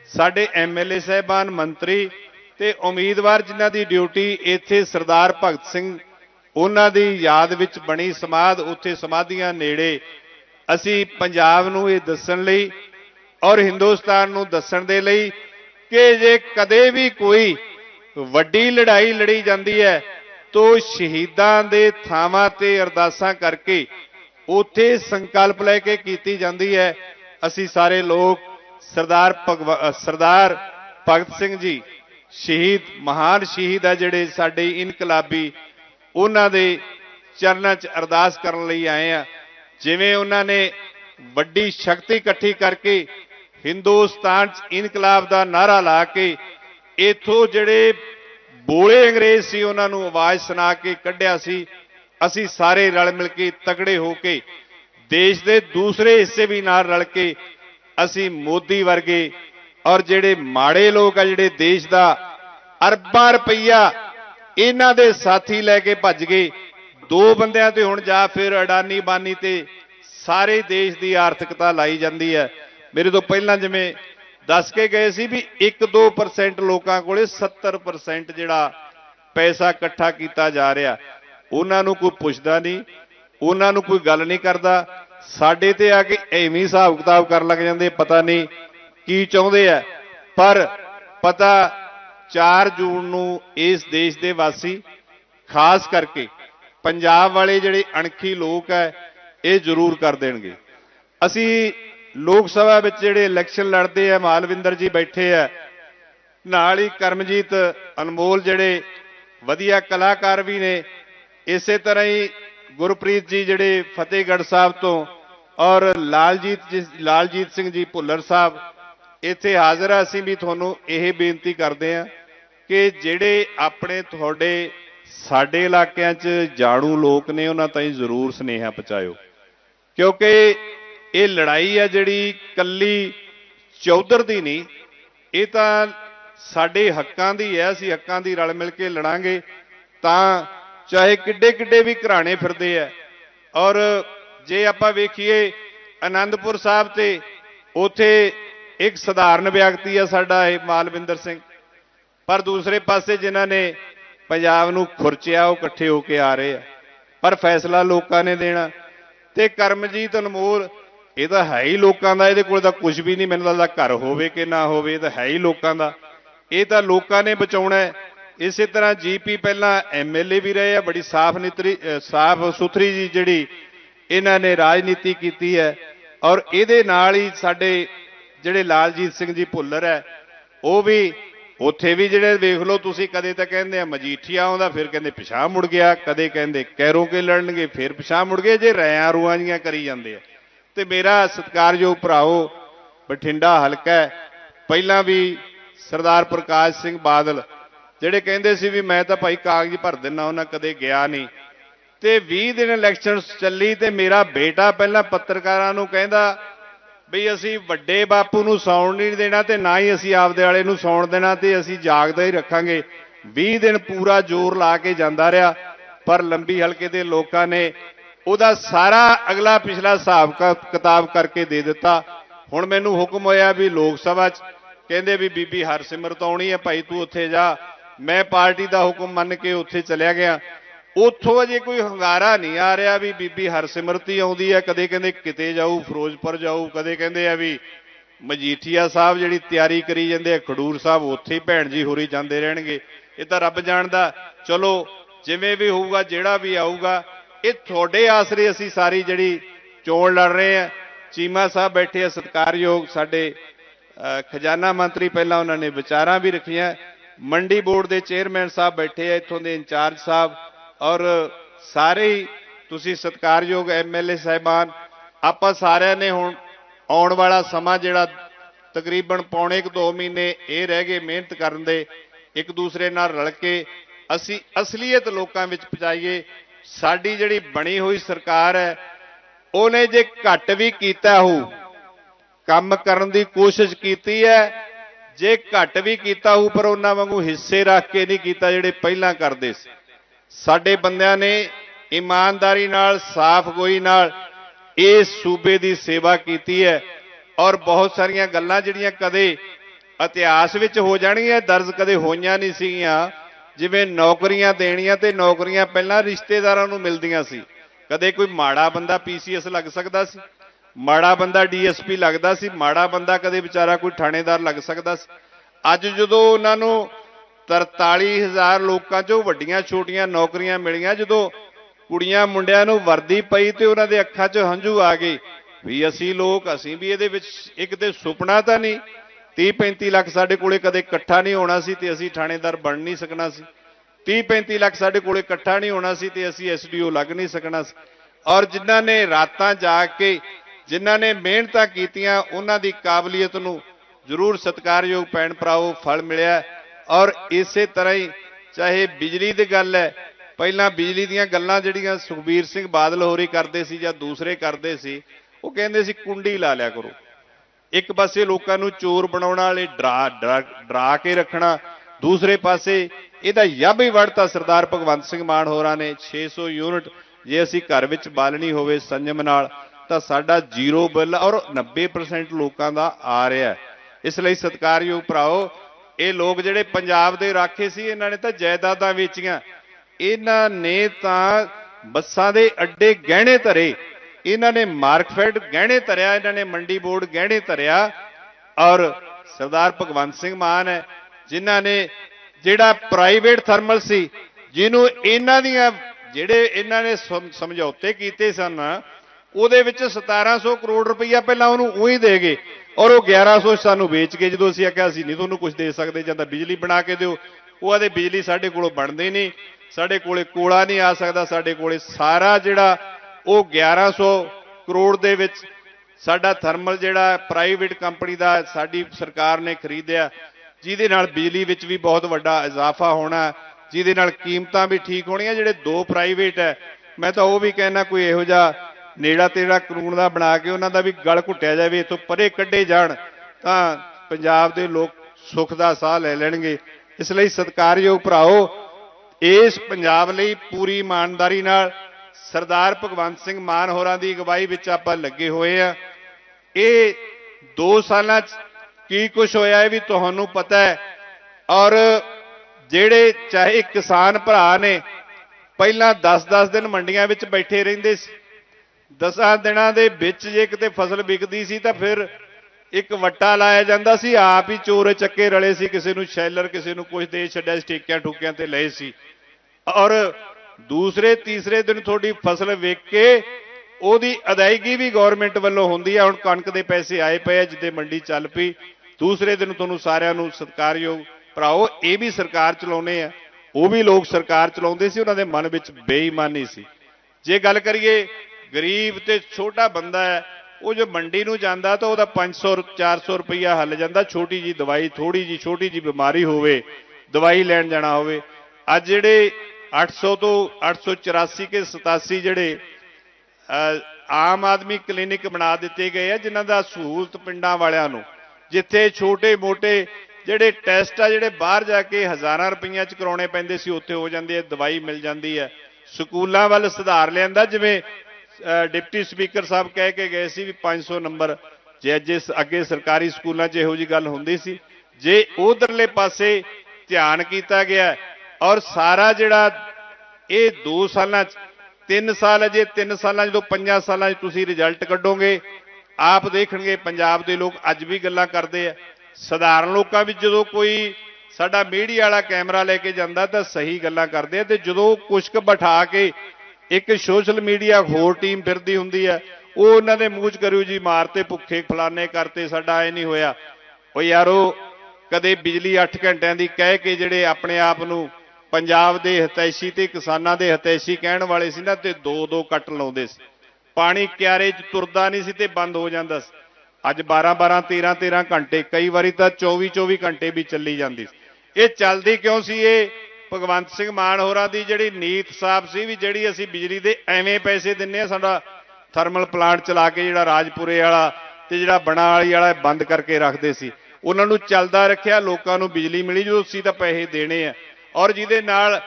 ਸਾਡੇ ਐਮਐਲਏ ਸਾਹਿਬਾਨ ਮੰਤਰੀ ਤੇ ਉਮੀਦਵਾਰ ਜਿਨ੍ਹਾਂ ਦੀ ਡਿਊਟੀ ਇੱਥੇ ਸਰਦਾਰ ਭਗਤ ਸਿੰਘ, ਉਹਨਾਂ ਦੀ ਯਾਦ ਵਿੱਚ ਬਣੀ ਸਮਾਧ, ਉੱਥੇ ਸਮਾਧੀਆਂ ਨੇੜੇ ਅਸੀਂ ਪੰਜਾਬ ਨੂੰ ਇਹ ਦੱਸਣ ਲਈ ਔਰ ਹਿੰਦੁਸਤਾਨ ਨੂੰ ਦੱਸਣ ਦੇ ਲਈ ਕਿ ਜੇ ਕਦੇ ਵੀ ਕੋਈ ਵੱਡੀ ਲੜਾਈ ਲੜੀ ਜਾਂਦੀ ਹੈ ਤੋਂ ਸ਼ਹੀਦਾਂ ਦੇ ਥਾਵਾਂ ਤੇ ਅਰਦਾਸਾਂ ਕਰਕੇ ਉੱਥੇ ਸੰਕਲਪ ਲੈ ਕੇ ਕੀਤੀ ਜਾਂਦੀ ਹੈ। ਅਸੀਂ ਸਾਰੇ ਲੋਕ ਸਰਦਾਰ ਭਗਵ- ਸਰਦਾਰ ਭਗਤ ਸਿੰਘ ਜੀ, ਸ਼ਹੀਦ, ਮਹਾਨ ਸ਼ਹੀਦ ਆ ਜਿਹੜੇ ਸਾਡੇ ਇਨਕਲਾਬੀ, ਉਹਨਾਂ ਦੇ ਚਰਨਾਂ 'ਚ ਅਰਦਾਸ ਕਰਨ ਲਈ ਆਏ ਆ। ਜਿਵੇਂ ਉਹਨਾਂ ਨੇ ਵੱਡੀ ਸ਼ਕਤੀ ਇਕੱਠੀ ਕਰਕੇ ਹਿੰਦੁਸਤਾਨ 'ਚ ਇਨਕਲਾਬ ਦਾ ਨਾਰਾ ਲਾ ਕੇ ਇਥੋਂ ਜਿਹੜੇ ਬੋਲੇ ਅੰਗਰੇਜ਼ ਸੀ, ਉਹਨਾਂ ਨੂੰ ਆਵਾਜ਼ ਸੁਣਾ ਕੇ ਕੱਢਿਆ ਸੀ। ਅਸੀਂ ਸਾਰੇ ਰਲ ਮਿਲ ਕੇ ਤਕੜੇ ਹੋ ਕੇ ਦੇਸ਼ ਦੇ ਦੂਸਰੇ ਹਿੱਸੇ ਵੀ ਨਾਲ ਰਲ ਕੇ ਅਸੀਂ ਮੋਦੀ ਵਰਗੇ ਔਰ ਜਿਹੜੇ ਮਾੜੇ ਲੋਕ ਆ, ਜਿਹੜੇ ਦੇਸ਼ ਦਾ ਅਰਬਾਂ ਰੁਪਈਆ ਇਹਨਾਂ ਦੇ ਸਾਥੀ ਲੈ ਕੇ ਭੱਜ ਗਏ। ਦੋ ਬੰਦਿਆਂ ਤੇ ਹੁਣ ਜਾ ਫਿਰ ਅਡਾਨੀ ਬਾਨੀ ਤੇ ਸਾਰੇ ਦੇਸ਼ ਦੀ ਆਰਥਿਕਤਾ ਲਾਈ ਜਾਂਦੀ ਹੈ। ਮੇਰੇ ਤੋਂ ਪਹਿਲਾਂ ਜਿਵੇਂ ਦੱਸ ਕੇ ਗਏ ਸੀ ਵੀ 1-2% ਲੋਕਾਂ ਕੋਲੇ 70% ਜਿਹੜਾ ਪੈਸਾ ਇਕੱਠਾ ਕੀਤਾ ਜਾ ਰਿਹਾ। ਉਹਨਾਂ ਨੂੰ ਕੋਈ ਪੁੱਛਦਾ ਨਹੀਂ, ਉਹਨਾਂ ਨੂੰ ਕੋਈ ਗੱਲ ਨਹੀਂ ਕਰਦਾ। ਸਾਡੇ ਤੇ ਆ ਕੇ ਐਵੇਂ ਹਿਸਾਬ ਕਿਤਾਬ ਕਰਨ ਲੱਗ ਜਾਂਦੇ, ਪਤਾ ਨਹੀਂ ਕੀ ਚਾਹੁੰਦੇ ਆ। ਪਰ ਪਤਾ 4 ਜੂਨ ਨੂੰ ਇਸ ਦੇਸ਼ ਦੇ ਵਾਸੀ, ਖਾਸ ਕਰਕੇ ਪੰਜਾਬ ਵਾਲੇ ਜਿਹੜੇ ਅਣਖੀ ਲੋਕ ਹੈ ਇਹ ਜ਼ਰੂਰ ਕਰ ਦੇਣਗੇ। ਅਸੀਂ ਲੋਕ ਸਭਾ ਵਿੱਚ ਜਿਹੜੇ ਇਲੈਕਸ਼ਨ ਲੜਦੇ ਆ, ਮਾਲਵਿੰਦਰ ਜੀ ਬੈਠੇ ਆ, ਨਾਲ ਹੀ ਕਰਮਜੀਤ ਅਨਮੋਲ ਜਿਹੜੇ ਵਧੀਆ ਕਲਾਕਾਰ ਵੀ ਨੇ, ਇਸੇ ਤਰ੍ਹਾਂ ਹੀ ਗੁਰਪ੍ਰੀਤ ਜੀ ਜਿਹੜੇ ਫਤਿਹਗੜ੍ਹ ਸਾਹਿਬ ਤੋਂ ਔਰ ਲਾਲਜੀਤ ਜੀ, ਲਾਲਜੀਤ ਸਿੰਘ ਜੀ ਭੁੱਲਰ ਸਾਹਿਬ, ਇੱਥੇ ਹਾਜ਼ਰ ਆ, ਅਸੀਂ ਵੀ ਤੁਹਾਨੂੰ ਇਹ ਬੇਨਤੀ ਕਰਦੇ ਆ ਕਿ ਜਿਹੜੇ ਆਪਣੇ ਤੁਹਾਡੇ, ਸਾਡੇ ਇਲਾਕਿਆਂ 'ਚ ਜਾਣੂ ਲੋਕ ਨੇ, ਉਹਨਾਂ ਤਾਈਂ ਜ਼ਰੂਰ ਸੁਨੇਹਾ ਪਹੁੰਚਾਇਓ। ਕਿਉਂਕਿ ਇਹ ਲੜਾਈ ਆ ਜਿਹੜੀ ਕੱਲੀ ਚੌਧਰ ਦੀ ਨਹੀਂ, ਇਹ ਤਾਂ ਸਾਡੇ ਹੱਕਾਂ ਦੀ ਹੈ ਅਸੀਂ ਹੱਕਾਂ ਦੀ ਰਲ ਮਿਲ ਕੇ ਲੜਾਂਗੇ, ਤਾਂ ਚਾਹੇ ਕਿੱਡੇ ਕਿੱਡੇ ਵੀ ਘਰਾਣੇ ਫਿਰਦੇ ਆ ਔਰ ਜੇ ਆਪਾਂ ਵੇਖੀਏ ਆਨੰਦਪੁਰ ਸਾਹਿਬ ਤੇ, ਉਥੇ ਇੱਕ ਸਧਾਰਨ ਵਿਅਕਤੀ ਆ ਸਾਡਾ ਇਹ ਮਾਲਵਿੰਦਰ ਸਿੰਘ। ਪਰ ਦੂਸਰੇ ਪਾਸੇ ਜਿਨ੍ਹਾਂ ਨੇ ਪੰਜਾਬ ਨੂੰ ਖੁਰਚਿਆ, ਉਹ ਇਕੱਠੇ ਹੋ ਕੇ ਆ ਰਹੇ ਆ। ਪਰ ਫੈਸਲਾ ਲੋਕਾਂ ਨੇ ਦੇਣਾ। ਤੇ ਕਰਮਜੀਤ ਅਨਮੋਲ ਇਹ ਤਾਂ ਹੈ ਹੀ ਲੋਕਾਂ ਦਾ, ਇਹਦੇ ਕੋਲ ਤਾਂ ਕੁਝ ਵੀ ਨਹੀਂ, ਮੈਨੂੰ ਲੱਗਦਾ ਘਰ ਹੋਵੇ ਕਿ ਨਾ ਹੋਵੇ, ਇਹ ਤਾਂ ਹੈ ਹੀ ਲੋਕਾਂ ਦਾ। ਇਹ ਤਾਂ ਲੋਕਾਂ ਨੇ ਬਚਾਉਣਾ ਹੈ। ਇਸੇ ਤਰ੍ਹਾਂ ਜੀਪੀ ਪਹਿਲਾਂ ਐਮਐਲਏ ਵੀ ਰਹੇ ਆ, ਬੜੀ ਸਾਫ਼ ਨਿਤਰੀ ਸਾਫ਼ ਸੁਥਰੀ ਜੀ ਜਿਹੜੀ ਇਹਨਾਂ ਨੇ ਰਾਜਨੀਤੀ ਕੀਤੀ ਹੈ। ਔਰ ਇਹਦੇ ਨਾਲ ਹੀ ਸਾਡੇ ਜਿਹੜੇ ਲਾਲਜੀਤ ਸਿੰਘ ਜੀ ਭੁੱਲਰ ਹੈ, ਉਹ ਵੀ ਉੱਥੇ ਵੀ ਜਿਹੜੇ ਵੇਖ ਲਓ, ਤੁਸੀਂ ਕਦੇ ਤਾਂ ਕਹਿੰਦੇ ਆ ਮਜੀਠੀਆ ਆਉਂਦਾ, ਫਿਰ ਕਹਿੰਦੇ ਪਿਛਾਂ ਮੁੜ ਗਿਆ, ਕਦੇ ਕਹਿੰਦੇ ਕੈਰੋਂ ਕੇ ਲੜਨਗੇ, ਫਿਰ ਪਿਛਾਂ ਮੁੜ ਗਏ ਜੇ ਰਿਆਂ ਰੂਆਂ ਜੀਆਂ ਕਰੀ ਜਾਂਦੇ ਆ। ਤੇ ਮੇਰਾ ਸਤਿਕਾਰਯੋਗ ਭਰਾਓ, ਬਠਿੰਡਾ ਹਲਕਾ ਪਹਿਲਾਂ ਵੀ ਸਰਦਾਰ ਪ੍ਰਕਾਸ਼ ਸਿੰਘ ਬਾਦਲ ਜਿਹੜੇ ਕਹਿੰਦੇ ਸੀ ਵੀ ਮੈਂ ਤਾਂ ਭਾਈ ਕਾਗਜ਼ ਭਰ ਦਿੰਨਾ, ਉਹਨਾਂ ਕਦੇ ਗਿਆ ਨਹੀਂ। ਤੇ 20 ਦਿਨ ਇਲੈਕਸ਼ਨ ਚੱਲੀ ਤੇ ਮੇਰਾ ਬੇਟਾ ਪਹਿਲਾਂ ਪੱਤਰਕਾਰਾਂ ਨੂੰ ਕਹਿੰਦਾ ਵੀ ਅਸੀਂ ਵੱਡੇ ਬਾਪੂ ਨੂੰ ਸੌਣ ਨਹੀਂ ਦੇਣਾ ਤੇ ਨਾ ਹੀ ਅਸੀਂ ਆਪਦੇ ਵਾਲੇ ਨੂੰ ਸੌਣ ਦੇਣਾ ਤੇ ਅਸੀਂ ਜਾਗਦਾ ਹੀ ਰੱਖਾਂਗੇ। 20 ਦਿਨ ਪੂਰਾ ਜ਼ੋਰ ਲਾ ਕੇ ਜਾਂਦਾ ਰਿਹਾ, ਪਰ ਲੰਬੀ ਹਲਕੇ ਦੇ ਲੋਕਾਂ ਨੇ ਉਹਦਾ ਸਾਰਾ ਅਗਲਾ ਪਿਛਲਾ ਹਿਸਾਬ ਕਿਤਾਬ ਕਰਕੇ ਦੇ ਦਿੱਤਾ। ਹੁਣ ਮੈਨੂੰ ਹੁਕਮ ਹੋਇਆ ਵੀ ਲੋਕ ਸਭਾ 'ਚ ਕਹਿੰਦੇ ਵੀ ਬੀਬੀ ਹਰਸਿਮਰਤ ਆਉਣੀ ਹੈ, ਭਾਈ ਤੂੰ ਉੱਥੇ ਜਾ। ਮੈਂ ਪਾਰਟੀ ਦਾ ਹੁਕਮ ਮੰਨ ਕੇ ਉੱਥੇ ਚਲਿਆ ਗਿਆ। ਉੱਥੋਂ ਅਜੇ ਕੋਈ ਹੰਗਾਰਾ ਨਹੀਂ ਆ ਰਿਹਾ ਵੀ ਬੀਬੀ ਹਰਸਿਮਰਤ ਹੀ ਆਉਂਦੀ ਹੈ। ਕਦੇ ਕਹਿੰਦੇ ਕਿਤੇ ਜਾਊ, ਫਿਰੋਜ਼ਪੁਰ ਜਾਊ, ਕਦੇ ਕਹਿੰਦੇ ਆ ਵੀ ਮਜੀਠੀਆ ਸਾਹਿਬ ਜਿਹੜੀ ਤਿਆਰੀ ਕਰੀ ਜਾਂਦੇ ਆ, ਖਡੂਰ ਸਾਹਿਬ ਉੱਥੇ ਹੀ ਭੈਣ ਜੀ ਹੋਰੀ ਜਾਂਦੇ ਰਹਿਣਗੇ। ਇਹ ਤਾਂ ਰੱਬ ਜਾਣਦਾ। ਚਲੋ, ਜਿਵੇਂ ਵੀ ਹੋਊਗਾ, ਜਿਹੜਾ ਵੀ ਆਊਗਾ ਇਹ ਤੁਹਾਡੇ ਆਸਰੇ ਅਸੀਂ ਸਾਰੀ ਜਿਹੜੀ ਚੋਣ ਲੜ ਰਹੇ ਆ ਚੀਮਾ ਸਾਹਿਬ ਬੈਠੇ ਆ, ਸਤਿਕਾਰਯੋਗ ਸਾਡੇ ਖਜ਼ਾਨਾ ਮੰਤਰੀ, ਪਹਿਲਾਂ ਉਹਨਾਂ ਨੇ ਵਿਚਾਰਾਂ ਵੀ ਰੱਖੀਆਂ। ਮੰਡੀ ਬੋਰਡ ਦੇ ਚੇਅਰਮੈਨ ਸਾਹਿਬ ਬੈਠੇ ਆ, ਇੱਥੋਂ ਦੇ ਇੰਚਾਰਜ ਸਾਹਿਬ। ਔਰ ਸਾਰੇ ਹੀ ਤੁਸੀਂ ਸਤਿਕਾਰਯੋਗ ਐਮਐਲਏ ਸਾਹਿਬਾਨ, ਆਪਾਂ ਸਾਰਿਆਂ ਨੇ ਹੁਣ ਆਉਣ ਵਾਲਾ ਸਮਾਂ ਜਿਹੜਾ ਤਕਰੀਬਨ ਪੌਣੇ ਕੁ 2 ਮਹੀਨੇ ਇਹ ਰਹਿ ਗਏ ਮਿਹਨਤ ਕਰਨ ਦੇ, ਇੱਕ ਦੂਸਰੇ ਨਾਲ ਰਲ ਕੇ ਅਸੀਂ ਅਸਲੀਅਤ ਲੋਕਾਂ ਵਿੱਚ ਪਹੁੰਚਾਈਏ। ਸਾਡੀ ਜਿਹੜੀ ਬਣੀ ਹੋਈ ਸਰਕਾਰ ਹੈ, ਉਹਨੇ ਜੇ ਘੱਟ ਵੀ ਕੀਤਾ ਹੋ ਕੰਮ ਕਰਨ ਦੀ ਕੋਸ਼ਿਸ਼ ਕੀਤੀ ਹੈ, ਜੇ ਘੱਟ ਵੀ ਕੀਤਾ ਹੋ ਪਰ ਉਹਨਾਂ ਵਾਂਗੂ ਹਿੱਸੇ ਰੱਖ ਕੇ ਨਹੀਂ ਕੀਤਾ ਜਿਹੜੇ ਪਹਿਲਾਂ ਕਰਦੇ ਸੀ। ਸਾਡੇ ਬੰਦਿਆਂ ਨੇ ਇਮਾਨਦਾਰੀ ਨਾਲ, ਸਾਫ਼ ਗੋਈ ਨਾਲ ਇਸ ਸੂਬੇ ਦੀ ਸੇਵਾ ਕੀਤੀ ਹੈ ਔਰ ਬਹੁਤ ਸਾਰੀਆਂ ਗੱਲਾਂ ਜਿਹੜੀਆਂ ਕਦੇ ਇਤਿਹਾਸ ਵਿੱਚ ਹੋ ਜਾਣਗੀਆਂ, ਦਰਜ ਕਦੇ ਹੋਈਆਂ ਨਹੀਂ ਸੀਗੀਆਂ ਜਿਵੇਂ ਨੌਕਰੀਆਂ ਦੇਣੀਆਂ ਤੇ ਨੌਕਰੀਆਂ ਪਹਿਲਾਂ ਰਿਸ਼ਤੇਦਾਰਾਂ ਨੂੰ ਮਿਲਦੀਆਂ ਸੀ। ਕਦੇ ਕੋਈ ਮਾੜਾ ਬੰਦਾ ਪੀਸੀਐਸ ਲੱਗ ਸਕਦਾ ਸੀ। ਮਾੜਾ ਬੰਦਾ ਡੀਐਸਪੀ ਲੱਗਦਾ ਸੀ। ਮਾੜਾ ਬੰਦਾ ਕਦੇ ਵਿਚਾਰਾ ਕੋਈ ਥਾਣੇਦਾਰ ਲੱਗ ਸਕਦਾ ਸੀ। ਅੱਜ ਜਦੋਂ ਉਹਨਾਂ ਨੂੰ 43000 ਲੋਕਾਂ ਚੋਂ ਵੱਡੀਆਂ ਛੋਟੀਆਂ ਨੌਕਰੀਆਂ ਮਿਲੀਆਂ, ਜਦੋਂ ਕੁੜੀਆਂ ਮੁੰਡਿਆਂ ਨੂੰ ਵਰਦੀ ਪਈ ਤੇ ਉਹਨਾਂ ਦੇ ਅੱਖਾਂ 'ਚ ਹੰਝੂ ਆ ਗਏ, ਵੀ ਅਸੀਂ ਲੋਕ, ਅਸੀਂ ਵੀ ਇਹਦੇ ਵਿੱਚ ਇੱਕ ਤੇ ਸੁਪਨਾ ਤਾਂ ਨਹੀਂ 30 35 ਲੱਖ ਸਾਡੇ ਕੋਲੇ ਕਦੇ ਇਕੱਠਾ ਨਹੀਂ ਹੋਣਾ ਸੀ ਤੇ ਅਸੀਂ ਥਾਣੇਦਾਰ ਬਣ ਨਹੀਂ ਸਕਣਾ ਸੀ। 30 35 ਲੱਖ ਸਾਡੇ ਕੋਲੇ ਇਕੱਠਾ ਨਹੀਂ ਹੋਣਾ ਸੀ ਤੇ ਅਸੀਂ ਐਸਡੀਓ ਲੱਗ ਨਹੀਂ ਸਕਣਾ ਸੀ। ਔਰ ਜਿਨ੍ਹਾਂ ਨੇ ਰਾਤਾਂ ਜਾ ਕੇ, ਜਿਨ੍ਹਾਂ ਨੇ ਮਿਹਨਤਾਂ ਕੀਤੀਆਂ, ਉਹਨਾਂ ਦੀ ਕਾਬਲੀਅਤ ਨੂੰ ਜ਼ਰੂਰ ਸਤਿਕਾਰਯੋਗ ਭੈਣ ਭਰਾਓ, ਫਲ ਮਿਲਿਆ। ਔਰ ਇਸੇ ਤਰ੍ਹਾਂ ਹੀ ਚਾਹੇ ਬਿਜਲੀ ਦੀ ਗੱਲ ਹੈ, ਪਹਿਲਾਂ ਬਿਜਲੀ ਦੀਆਂ ਗੱਲਾਂ ਜਿਹੜੀਆਂ ਸੁਖਬੀਰ ਸਿੰਘ ਬਾਦਲ ਹੋਰੀ ਕਰਦੇ ਸੀ ਜਾਂ ਦੂਸਰੇ ਕਰਦੇ ਸੀ, ਉਹ ਕਹਿੰਦੇ ਸੀ, ਕੁੰਡੀ ਲਾ ਲਿਆ ਕਰੋ। ਇੱਕ ਪਾਸੇ ਲੋਕਾਂ ਨੂੰ ਚੋਰ ਬਣਾਉਣ ਵਾਲੇ ਡਰਾ ਡਰਾ ਡਰਾ ਕੇ ਰੱਖਣਾ, ਦੂਸਰੇ ਪਾਸੇ ਇਹਦਾ ਯੱਬ ਵੜਤਾ ਸਰਦਾਰ ਭਗਵੰਤ ਸਿੰਘ ਮਾਨ ਹੋਰਾਂ ਨੇ 600 ਯੂਨਿਟ ਜੇ ਅਸੀਂ ਘਰ ਵਿੱਚ ਬਾਲਣੀ ਹੋਵੇ ਸੰਜਮ ਨਾਲ, ਤਾਂ ਸਾਡਾ ਜ਼ੀਰੋ ਬਿੱਲ ਔਰ 90% ਲੋਕਾਂ ਦਾ ਆ ਰਿਹਾ ਇਸ ਲਈ ਸਤਿਕਾਰਯੋਗ ਭਰਾਓ, ਇਹ ਲੋਕ ਜਿਹੜੇ ਪੰਜਾਬ ਦੇ ਰਾਖੇ ਸੀ, ਇਹਨਾਂ ਨੇ ਤਾਂ ਜਾਇਦਾਦਾਂ ਵੇਚੀਆਂ। ਇਹਨਾਂ ਨੇ ਤਾਂ ਬੱਸਾਂ ਦੇ ਅੱਡੇ ਗਹਿਣੇ ਧਰੇ। ਇਹਨਾਂ ਨੇ ਮਾਰਕਫੈਡ ਗਹਿਣੇ ਧਰਿਆ, ਇਹਨਾਂ ਨੇ ਮੰਡੀ ਬੋਰਡ ਗਹਿਣੇ ਧਰਿਆ ਔਰ ਸਰਦਾਰ ਭਗਵੰਤ ਸਿੰਘ ਮਾਨ ਹੈ, ਜਿਨ੍ਹਾਂ ਨੇ ਜਿਹੜਾ ਪ੍ਰਾਈਵੇਟ ਥਰਮਲ ਸੀ, ਜਿਹਨੂੰ ਇਹਨਾਂ ਦੀਆਂ ਜਿਹੜੇ ਇਹਨਾਂ ਨੇ ਸਮਝੌਤੇ ਕੀਤੇ ਸਨ, ਉਹਦੇ ਵਿੱਚ 1700 ਕਰੋੜ ਰੁਪਈਆ ਪਹਿਲਾਂ ਉਹਨੂੰ ਉਹੀ ਦੇ ਗਏ ਔਰ ਉਹ 1100 ਸਾਨੂੰ ਵੇਚ ਕੇ ਜਦੋਂ ਅਸੀਂ ਆਖਿਆ, ਅਸੀਂ ਨਹੀਂ ਤੁਹਾਨੂੰ ਕੁਝ ਦੇ ਸਕਦੇ, ਜਾਂ ਤਾਂ ਬਿਜਲੀ ਬਣਾ ਕੇ ਦਿਓ, ਉਹ ਆਦੇ ਬਿਜਲੀ ਸਾਡੇ ਕੋਲੋਂ ਬਣਦੀ ਨਹੀਂ, ਸਾਡੇ ਕੋਲੇ ਕੋਲਾ ਨਹੀਂ ਆ ਸਕਦਾ, ਸਾਡੇ ਕੋਲੇ ਸਾਰਾ ਜਿਹੜਾ ਉਹ 1100 ਕਰੋੜ ਦੇ ਵਿੱਚ ਸਾਡਾ ਥਰਮਲ ਜਿਹੜਾ ਪ੍ਰਾਈਵੇਟ ਕੰਪਨੀ ਦਾ ਸਾਡੀ ਸਰਕਾਰ ਨੇ ਖਰੀਦਿਆ। ਜਿਹਦੇ ਨਾਲ ਬਿਜਲੀ ਵਿੱਚ ਵੀ ਬਹੁਤ ਵੱਡਾ ਇਜ਼ਾਫਾ ਹੋਣਾ ਜਿਹਦੇ ਨਾਲ ਕੀਮਤਾਂ ਵੀ ਠੀਕ ਹੋਣੀਆਂ, ਜਿਹੜੇ ਦੋ ਪ੍ਰਾਈਵੇਟ ਹੈ। ਮੈਂ ਤਾਂ ਉਹ ਵੀ ਕਹਿਣਾ ਕੋਈ ਇਹੋ ਜਿਹਾ ਨੇੜਾ ਤੇੜਾ ਕਾਨੂੰਨ ਦਾ ਬਣਾ ਕੇ ਉਹਨਾਂ ਦਾ ਵੀ ਗਲ ਘੁੱਟਿਆ ਜਾਵੇ, ਇਥੋਂ ਪਰੇ ਕੱਢੇ ਜਾਣ, ਤਾਂ ਪੰਜਾਬ ਦੇ ਲੋਕ ਸੁੱਖ ਦਾ ਸਾਹ ਲੈ ਲੈਣਗੇ। ਇਸ ਲਈ ਸਤਿਕਾਰਯੋਗ ਭਰਾਓ ਇਸ ਪੰਜਾਬ ਲਈ ਪੂਰੀ ਇਮਾਨਦਾਰੀ ਨਾਲ ਸਰਦਾਰ ਭਗਵੰਤ ਸਿੰਘ ਮਾਨ ਹੋਰਾਂ ਦੀ ਅਗਵਾਈ ਵਿੱਚ ਆਪਾਂ ਲੱਗੇ ਹੋਏ ਆ। ਇਹ 2 ਸਾਲਾਂ ਚ ਕੀ ਕੁਝ ਹੋਇਆ ਇਹ ਵੀ ਤੁਹਾਨੂੰ ਪਤਾ ਹੈ। ਔਰ ਜਿਹੜੇ ਚਾਹੇ ਕਿਸਾਨ ਭਰਾ ਨੇ, ਪਹਿਲਾਂ 10-10 ਦਿਨ ਮੰਡੀਆਂ ਵਿੱਚ ਬੈਠੇ ਰਹਿੰਦੇ ਸੀ। 10 ਦਿਨਾਂ ਦੇ ਵਿੱਚ ਜੇ ਕਿਤੇ ਫਸਲ ਵਿਕਦੀ ਸੀ ਤਾਂ ਫਿਰ ਇੱਕ ਵੱਟਾ ਲਾਇਆ ਜਾਂਦਾ ਸੀ, ਆਪ ਹੀ ਚੋਰ ਚੱਕੇ ਰਲੇ ਸੀ, ਕਿਸੇ ਨੂੰ ਸ਼ੈਲਰ, ਕਿਸੇ ਨੂੰ ਕੁਝ ਦੇ ਛੱਡਿਆ ਸੀ ਟੇਕਿਆਂ ਠੁਕਿਆਂ ਤੇ ਲਏ ਸੀ। ਔਰ ਦੂਸਰੇ, ਤੀਸਰੇ ਦਿਨ ਤੁਹਾਡੀ ਫਸਲ ਵੇਚ ਕੇ ਉਹਦੀ ਅਦਾਇਗੀ ਵੀ ਗਵਰਨਮੈਂਟ ਵੱਲੋਂ ਹੁੰਦੀ ਹੈ ਹੁਣ ਕਣਕ ਦੇ ਪੈਸੇ ਆਏ ਪਏ ਆ, ਜਿੱਦੇ ਮੰਡੀ ਚੱਲ ਪਈ। ਦੂਸਰੇ ਦਿਨ ਤੁਹਾਨੂੰ ਸਾਰਿਆਂ ਨੂੰ ਸਤਿਕਾਰਯੋਗ ਭਰਾਓ, ਇਹ ਵੀ ਸਰਕਾਰ ਚਲਾਉਨੇ ਆ। ਉਹ ਵੀ ਲੋਕ ਸਰਕਾਰ ਚਲਾਉਂਦੇ ਸੀ, ਉਹਨਾਂ ਦੇ ਮਨ ਵਿੱਚ ਬੇਈਮਾਨੀ ਸੀ। ਜੇ ਗੱਲ ਕਰੀਏ, ਗਰੀਬ ਤੇ ਛੋਟਾ ਬੰਦਾ ਹੈ, ਉਹ ਜੋ ਮੰਡੀ ਨੂੰ ਜਾਂਦਾ ਤਾਂ ਉਹਦਾ 500 400 ਰੁਪਈਆ ਹੱਲ ਜਾਂਦਾ। ਛੋਟੀ ਜੀ ਦਵਾਈ ਥੋੜੀ ਜੀ ਛੋਟੀ ਜੀ ਬਿਮਾਰੀ ਹੋਵੇ, ਦਵਾਈ ਲੈਣ ਜਾਣਾ ਹੋਵੇ। ਅੱਜ ਜਿਹੜੇ 800 ਤੋਂ 884 ਕੇ 87 ਜਿਹੜੇ ਆਮ ਆਦਮੀ ਕਲੀਨਿਕ ਬਣਾ ਦਿੱਤੇ ਗਏ ਆ, ਜਿਨ੍ਹਾਂ ਦਾ ਸਹੂਲਤ ਪਿੰਡਾਂ ਵਾਲਿਆਂ ਨੂੰ। ਜਿੱਥੇ ਛੋਟੇ ਮੋਟੇ ਜਿਹੜੇ ਟੈਸਟ ਆ, ਜਿਹੜੇ ਬਾਹਰ ਜਾ ਕੇ ਹਜ਼ਾਰਾਂ ਰੁਪਈਆਂ ਚ ਕਰਾਉਣੇ ਪੈਂਦੇ ਸੀ, ਉੱਥੇ ਹੋ ਜਾਂਦੇ ਆ ਦਵਾਈ ਮਿਲ ਜਾਂਦੀ ਹੈ। ਸਕੂਲਾਂ ਵੱਲ ਸੁਧਾਰ ਲਿਆਂਦਾ, ਜਿਵੇਂ ਡਿਪਟੀ ਸਪੀਕਰ ਸਾਹਿਬ ਕਹਿ ਕੇ ਗਏ ਸੀ ਵੀ 500 ਨੰਬਰ, ਜੇ ਅੱਜ ਅੱਗੇ ਸਰਕਾਰੀ ਸਕੂਲਾਂ 'ਚ ਇਹੋ ਜੀ ਗੱਲ ਹੁੰਦੀ ਸੀ। ਜੇ ਉਧਰਲੇ ਪਾਸੇ ਧਿਆਨ ਕੀਤਾ ਗਿਆ ਔਰ ਸਾਰਾ ਜਿਹੜਾ ਇਹ 2 ਸਾਲਾਂ 'ਚ 3 ਸਾਲ ਅਜੇ 3 ਸਾਲਾਂ ਜਦੋਂ 5 ਸਾਲਾਂ 'ਚ ਤੁਸੀਂ ਰਿਜ਼ਲਟ ਕੱਢੋਗੇ, ਆਪ ਦੇਖਣਗੇ, ਪੰਜਾਬ ਦੇ ਲੋਕ ਅੱਜ ਵੀ ਗੱਲਾਂ ਕਰਦੇ ਆ। ਸਧਾਰਨ ਲੋਕਾਂ ਵਿੱਚ ਜਦੋਂ ਕੋਈ ਸਾਡਾ ਮੀਡੀਆ ਵਾਲਾ ਕੈਮਰਾ ਲੈ ਕੇ ਜਾਂਦਾ ਤਾਂ ਸਹੀ ਗੱਲਾਂ ਕਰਦੇ ਆ ਤੇ ਜਦੋਂ ਕੁਸ਼ਕ ਬਿਠਾ ਕੇ ਇੱਕ ਸੋਸ਼ਲ ਮੀਡੀਆ ਹੋਰ ਟੀਮ ਫਿਰਦੀ ਹੁੰਦੀ ਆ, ਉਹ ਉਹਨਾਂ ਦੇ ਮੂੰਹ 'ਚ ਕਰਿਓ ਜੀ ਮਾਰਤੇ ਭੁੱਖੇ ਫਲਾਨੇ ਕਰਤੇ ਸਾਡਾ ਐ ਨਹੀਂ ਹੋਇਆ। ਉਹ ਯਾਰੋ, ਕਦੇ ਬਿਜਲੀ 8 ਘੰਟਿਆਂ ਦੀ ਕਹਿ ਕੇ ਜਿਹੜੇ ਆਪਣੇ ਆਪ ਨੂੰ ਪੰਜਾਬ ਦੇ ਹਤੈਸ਼ੀ ਤੇ ਕਿਸਾਨਾਂ ਦੇ ਹਤੈਸ਼ੀ ਕਹਿਣ ਵਾਲੇ ਸੀ ਨਾ ਤੇ ਦੋ ਦੋ ਕੱਟ ਲਾਉਂਦੇ ਸੀ। ਪਾਣੀ ਕਿਆਰੇ 'ਚ ਤੁਰਦਾ ਨਹੀਂ ਸੀ ਤੇ ਬੰਦ ਹੋ ਜਾਂਦਾ ਸੀ। ਅੱਜ 12 12 13 13 ਘੰਟੇ, ਕਈ ਵਾਰੀ ਤਾਂ 24 24 ਘੰਟੇ ਵੀ ਚੱਲੀ ਜਾਂਦੀ ਸੀ। ਇਹ ਚੱਲਦੀ ਕਿਉਂ ਸੀ? ਇਹ ਭਗਵੰਤ ਸਿੰਘ ਮਾਨ ਹੋਰਾਂ ਦੀ ਜਿਹੜੀ ਨੀਤ ਸਾਫ਼ ਸੀ ਵੀ ਜਿਹੜੀ ਅਸੀਂ ਬਿਜਲੀ ਦੇ ਐਵੇਂ ਪੈਸੇ ਦਿੰਨੇ ਆ, ਸਾਡਾ ਥਰਮਲ ਪਲਾਂਟ ਚਲਾ ਕੇ ਜਿਹੜਾ ਰਾਜਪੁਰੇ ਵਾਲਾ ਤੇ ਜਿਹੜਾ ਬਣਾ ਵਾਲੀ ਵਾਲਾ ਬੰਦ ਕਰਕੇ ਰੱਖਦੇ ਸੀ। ਉਹਨਾਂ ਨੂੰ ਚੱਲਦਾ ਰੱਖਿਆ, ਲੋਕਾਂ ਨੂੰ ਬਿਜਲੀ ਮਿਲੀ ਜੋ ਅਸੀਂ ਤਾਂ ਪੈਸੇ ਦੇਣੇ ਆ। ਔਰ ਜਿਹਦੇ ਨਾਲ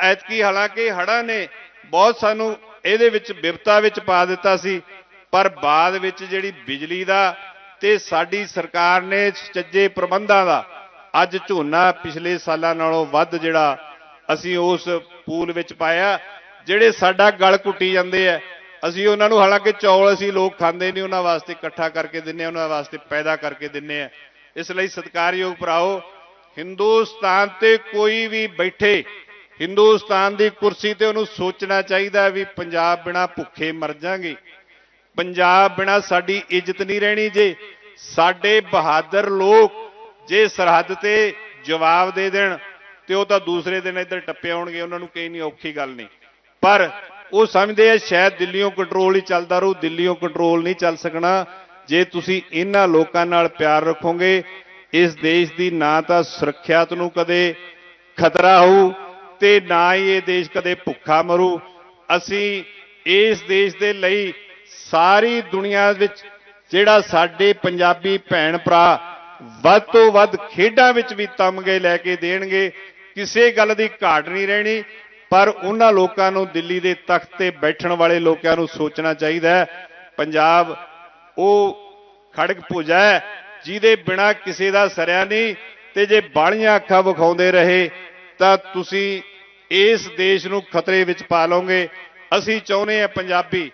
ਐਤਕੀ ਹਾਲਾਂਕਿ ਹੜ੍ਹਾਂ ਨੇ ਬਹੁਤ ਸਾਨੂੰ ਇਹਦੇ ਵਿੱਚ ਵਿਪਤਾ ਵਿੱਚ ਪਾ ਦਿੱਤਾ ਸੀ, ਪਰ ਬਾਅਦ ਵਿੱਚ ਜਿਹੜੀ ਬਿਜਲੀ ਦਾ ਤੇ ਸਾਡੀ ਸਰਕਾਰ ਨੇ ਸੁਚੱਜੇ ਪ੍ਰਬੰਧਾਂ ਦਾ, ਅੱਜ ਝੋਨਾ ਪਿਛਲੇ ਸਾਲਾਂ ਨਾਲੋਂ ਵੱਧ ਜਿਹੜਾ ਅਸੀਂ ਉਸ ਪੂਲ ਵਿੱਚ ਪਾਇਆ, ਜਿਹੜੇ ਸਾਡਾ ਗਲ ਕੁੱਟੀ ਜਾਂਦੇ ਆ, ਅਸੀਂ ਉਹਨਾਂ ਨੂੰ ਹਾਲਾਂਕਿ ਚੌਲ ਅਸੀਂ ਲੋਕ ਖਾਂਦੇ ਨਹੀਂ, ਉਹਨਾਂ ਵਾਸਤੇ ਇਕੱਠਾ ਕਰਕੇ ਦਿੰਨੇ ਆ, ਉਹਨਾਂ ਵਾਸਤੇ ਪੈਦਾ ਕਰਕੇ ਦਿੰਨੇ ਆ। ਇਸ ਲਈ ਸਤਿਕਾਰਯੋਗ ਭਰਾਓ ਹਿੰਦੁਸਤਾਨ ਤੇ ਕੋਈ ਵੀ ਬੈਠੇ, ਹਿੰਦੁਸਤਾਨ ਦੀ ਕੁਰਸੀ ਤੇ ਉਹਨੂੰ ਸੋਚਣਾ ਚਾਹੀਦਾ ਵੀ ਪੰਜਾਬ ਬਿਨਾ ਭੁੱਖੇ ਮਰ ਜਾਾਂਗੇ। ਪੰਜਾਬ ਬਿਨਾ ਸਾਡੀ ਇੱਜ਼ਤ ਨਹੀਂ ਰਹਿਣੀ ਜੇ। ਸਾਡੇ ਬਹਾਦਰ ਲੋਕ ਜੇ ਸਰਹੱਦ ਤੇ ਜਵਾਬ ਦੇ ਦੇਣ, ਤੇ ਉਹ ਤਾਂ ਦੂਸਰੇ ਦਿਨ ਇੱਧਰ ਟੱਪੇ ਆਉਣਗੇ, ਉਹਨਾਂ ਨੂੰ ਕਈ ਨਹੀਂ ਔਖੀ ਗੱਲ ਨਹੀਂ। ਪਰ ਉਹ ਸਮਝਦੇ ਆ ਸ਼ਾਇਦ ਦਿੱਲੀੋਂ ਕੰਟਰੋਲ ਹੀ ਚੱਲਦਾ ਰਹੂ, ਦਿੱਲੀੋਂ ਕੰਟਰੋਲ ਨਹੀਂ ਚੱਲ ਸਕਣਾ। ਜੇ ਤੁਸੀਂ ਇਹਨਾਂ ਲੋਕਾਂ ਨਾਲ ਪਿਆਰ ਰੱਖੋਗੇ ਇਸ ਦੇਸ਼ ਦੀ ਨਾ ਤਾਂ ਸੁਰੱਖਿਆਤ ਨੂੰ ਕਦੇ ਖਤਰਾ ਹੋਊ ਤੇ ਨਾ ਹੀ ਇਹ ਦੇਸ਼ ਕਦੇ ਭੁੱਖਾ ਮਰੂ। ਅਸੀਂ ਇਸ ਦੇਸ਼ ਦੇ ਲਈ ਸਾਰੀ ਦੁਨੀਆ ਵਿੱਚ ਜਿਹੜਾ ਸਾਡੇ ਪੰਜਾਬੀ ਭੈਣ ਭਰਾ ਵੱਧ ਤੋਂ ਵੱਧ ਖੇਡਾਂ ਵਿੱਚ ਵੀ ਤਮਗੇ ਲੈ ਕੇ ਦੇਣਗੇ, ਕਿਸੇ ਗੱਲ ਦੀ ਘਾਟ ਨਹੀਂ ਰਹਿਣੀ, ਪਰ ਉਹਨਾਂ ਲੋਕਾਂ ਨੂੰ ਦਿੱਲੀ ਦੇ ਤਖਤ ਤੇ ਬੈਠਣ ਵਾਲੇ ਲੋਕਾਂ ਨੂੰ ਸੋਚਣਾ ਚਾਹੀਦਾ ਹੈ। ਪੰਜਾਬ ਉਹ ਖੜਕ ਭੁਜਾ ਹੈ ਜਿਹਦੇ ਬਿਨਾ ਕਿਸੇ ਦਾ ਸਰਿਆ ਨਹੀਂ ਤੇ ਜੇ ਬਾਲੀਆਂ ਅੱਖਾਂ ਵਿਖਾਉਂਦੇ ਰਹੇ, ਤਾਂ ਤੁਸੀਂ ਇਸ ਦੇਸ਼ ਨੂੰ ਖਤਰੇ ਵਿੱਚ ਪਾ ਲਓਗੇ। ਅਸੀਂ ਚਾਹੁੰਦੇ ਹਾਂ ਪੰਜਾਬੀ,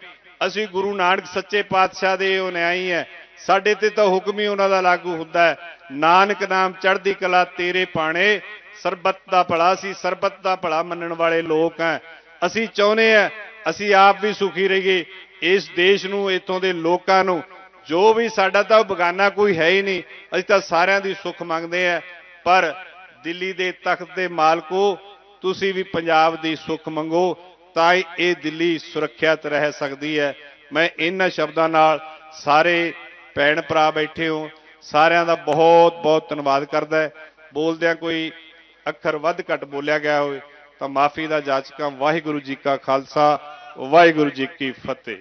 ਅਸੀਂ ਗੁਰੂ ਨਾਨਕ ਸੱਚੇ ਪਾਤਸ਼ਾਹ ਦੇ ਉਹ ਨਿਆਈ ਹੈ। ਸਾਡੇ ਤੇ ਤਾਂ ਹੁਕਮ ਹੀ ਉਹਨਾਂ ਦਾ ਲਾਗੂ ਹੁੰਦਾ ਹੈ। ਨਾਨਕ ਨਾਮ ਚੜ੍ਹਦੀ ਕਲਾ ਤੇਰੇ ਪਾਣੇ, ਸਰਬੱਤ ਦਾ ਭਲਾ ਸੀ, ਸਰਬੱਤ ਦਾ ਭਲਾ ਮੰਨਣ ਵਾਲੇ ਲੋਕ ਹੈ। ਅਸੀਂ ਚਾਹੁੰਦੇ ਹਾਂ, ਅਸੀਂ ਆਪ ਵੀ ਸੁਖੀ ਰਹੀਏ। ਇਸ ਦੇਸ਼ ਨੂੰ, ਇਥੋਂ ਦੇ ਲੋਕਾਂ ਨੂੰ ਜੋ ਵੀ ਸਾਡਾ ਤਾਂ ਉਹ ਬਗਾਨਾ ਕੋਈ ਹੈ ਹੀ ਨਹੀਂ। ਅਸੀਂ ਤਾਂ ਸਾਰਿਆਂ ਦੀ ਸੁੱਖ ਮੰਗਦੇ ਆ ਪਰ ਦਿੱਲੀ ਦੇ ਤਖਤ ਦੇ ਮਾਲਕੋ, ਤੁਸੀਂ ਵੀ ਪੰਜਾਬ ਦੀ ਸੁੱਖ ਮੰਗੋ, ਤਾਂ ਹੀ ਇਹ ਦਿੱਲੀ ਸੁਰੱਖਿਅਤ ਰਹਿ ਸਕਦੀ ਹੈ। ਮੈਂ ਇਹਨਾਂ ਸ਼ਬਦਾਂ ਨਾਲ ਸਾਰੇ ਭੈਣ ਭਰਾ ਬੈਠੇ ਹੋ। ਸਾਰਿਆਂ ਦਾ ਬਹੁਤ ਬਹੁਤ ਧੰਨਵਾਦ ਕਰਦਾ ਬੋਲਦਿਆਂ ਕੋਈ ਅੱਖਰ ਵੱਧ ਘੱਟ ਬੋਲਿਆ ਗਿਆ ਹੋਵੇ, ਤਾਂ ਮਾਫੀ ਦਾ ਜਾਚਕਾਂ ਵਾਹਿਗੁਰੂ ਜੀ ਕਾ ਖਾਲਸਾ, ਵਾਹਿਗੁਰੂ ਜੀ ਕੀ ਫਤਿਹ।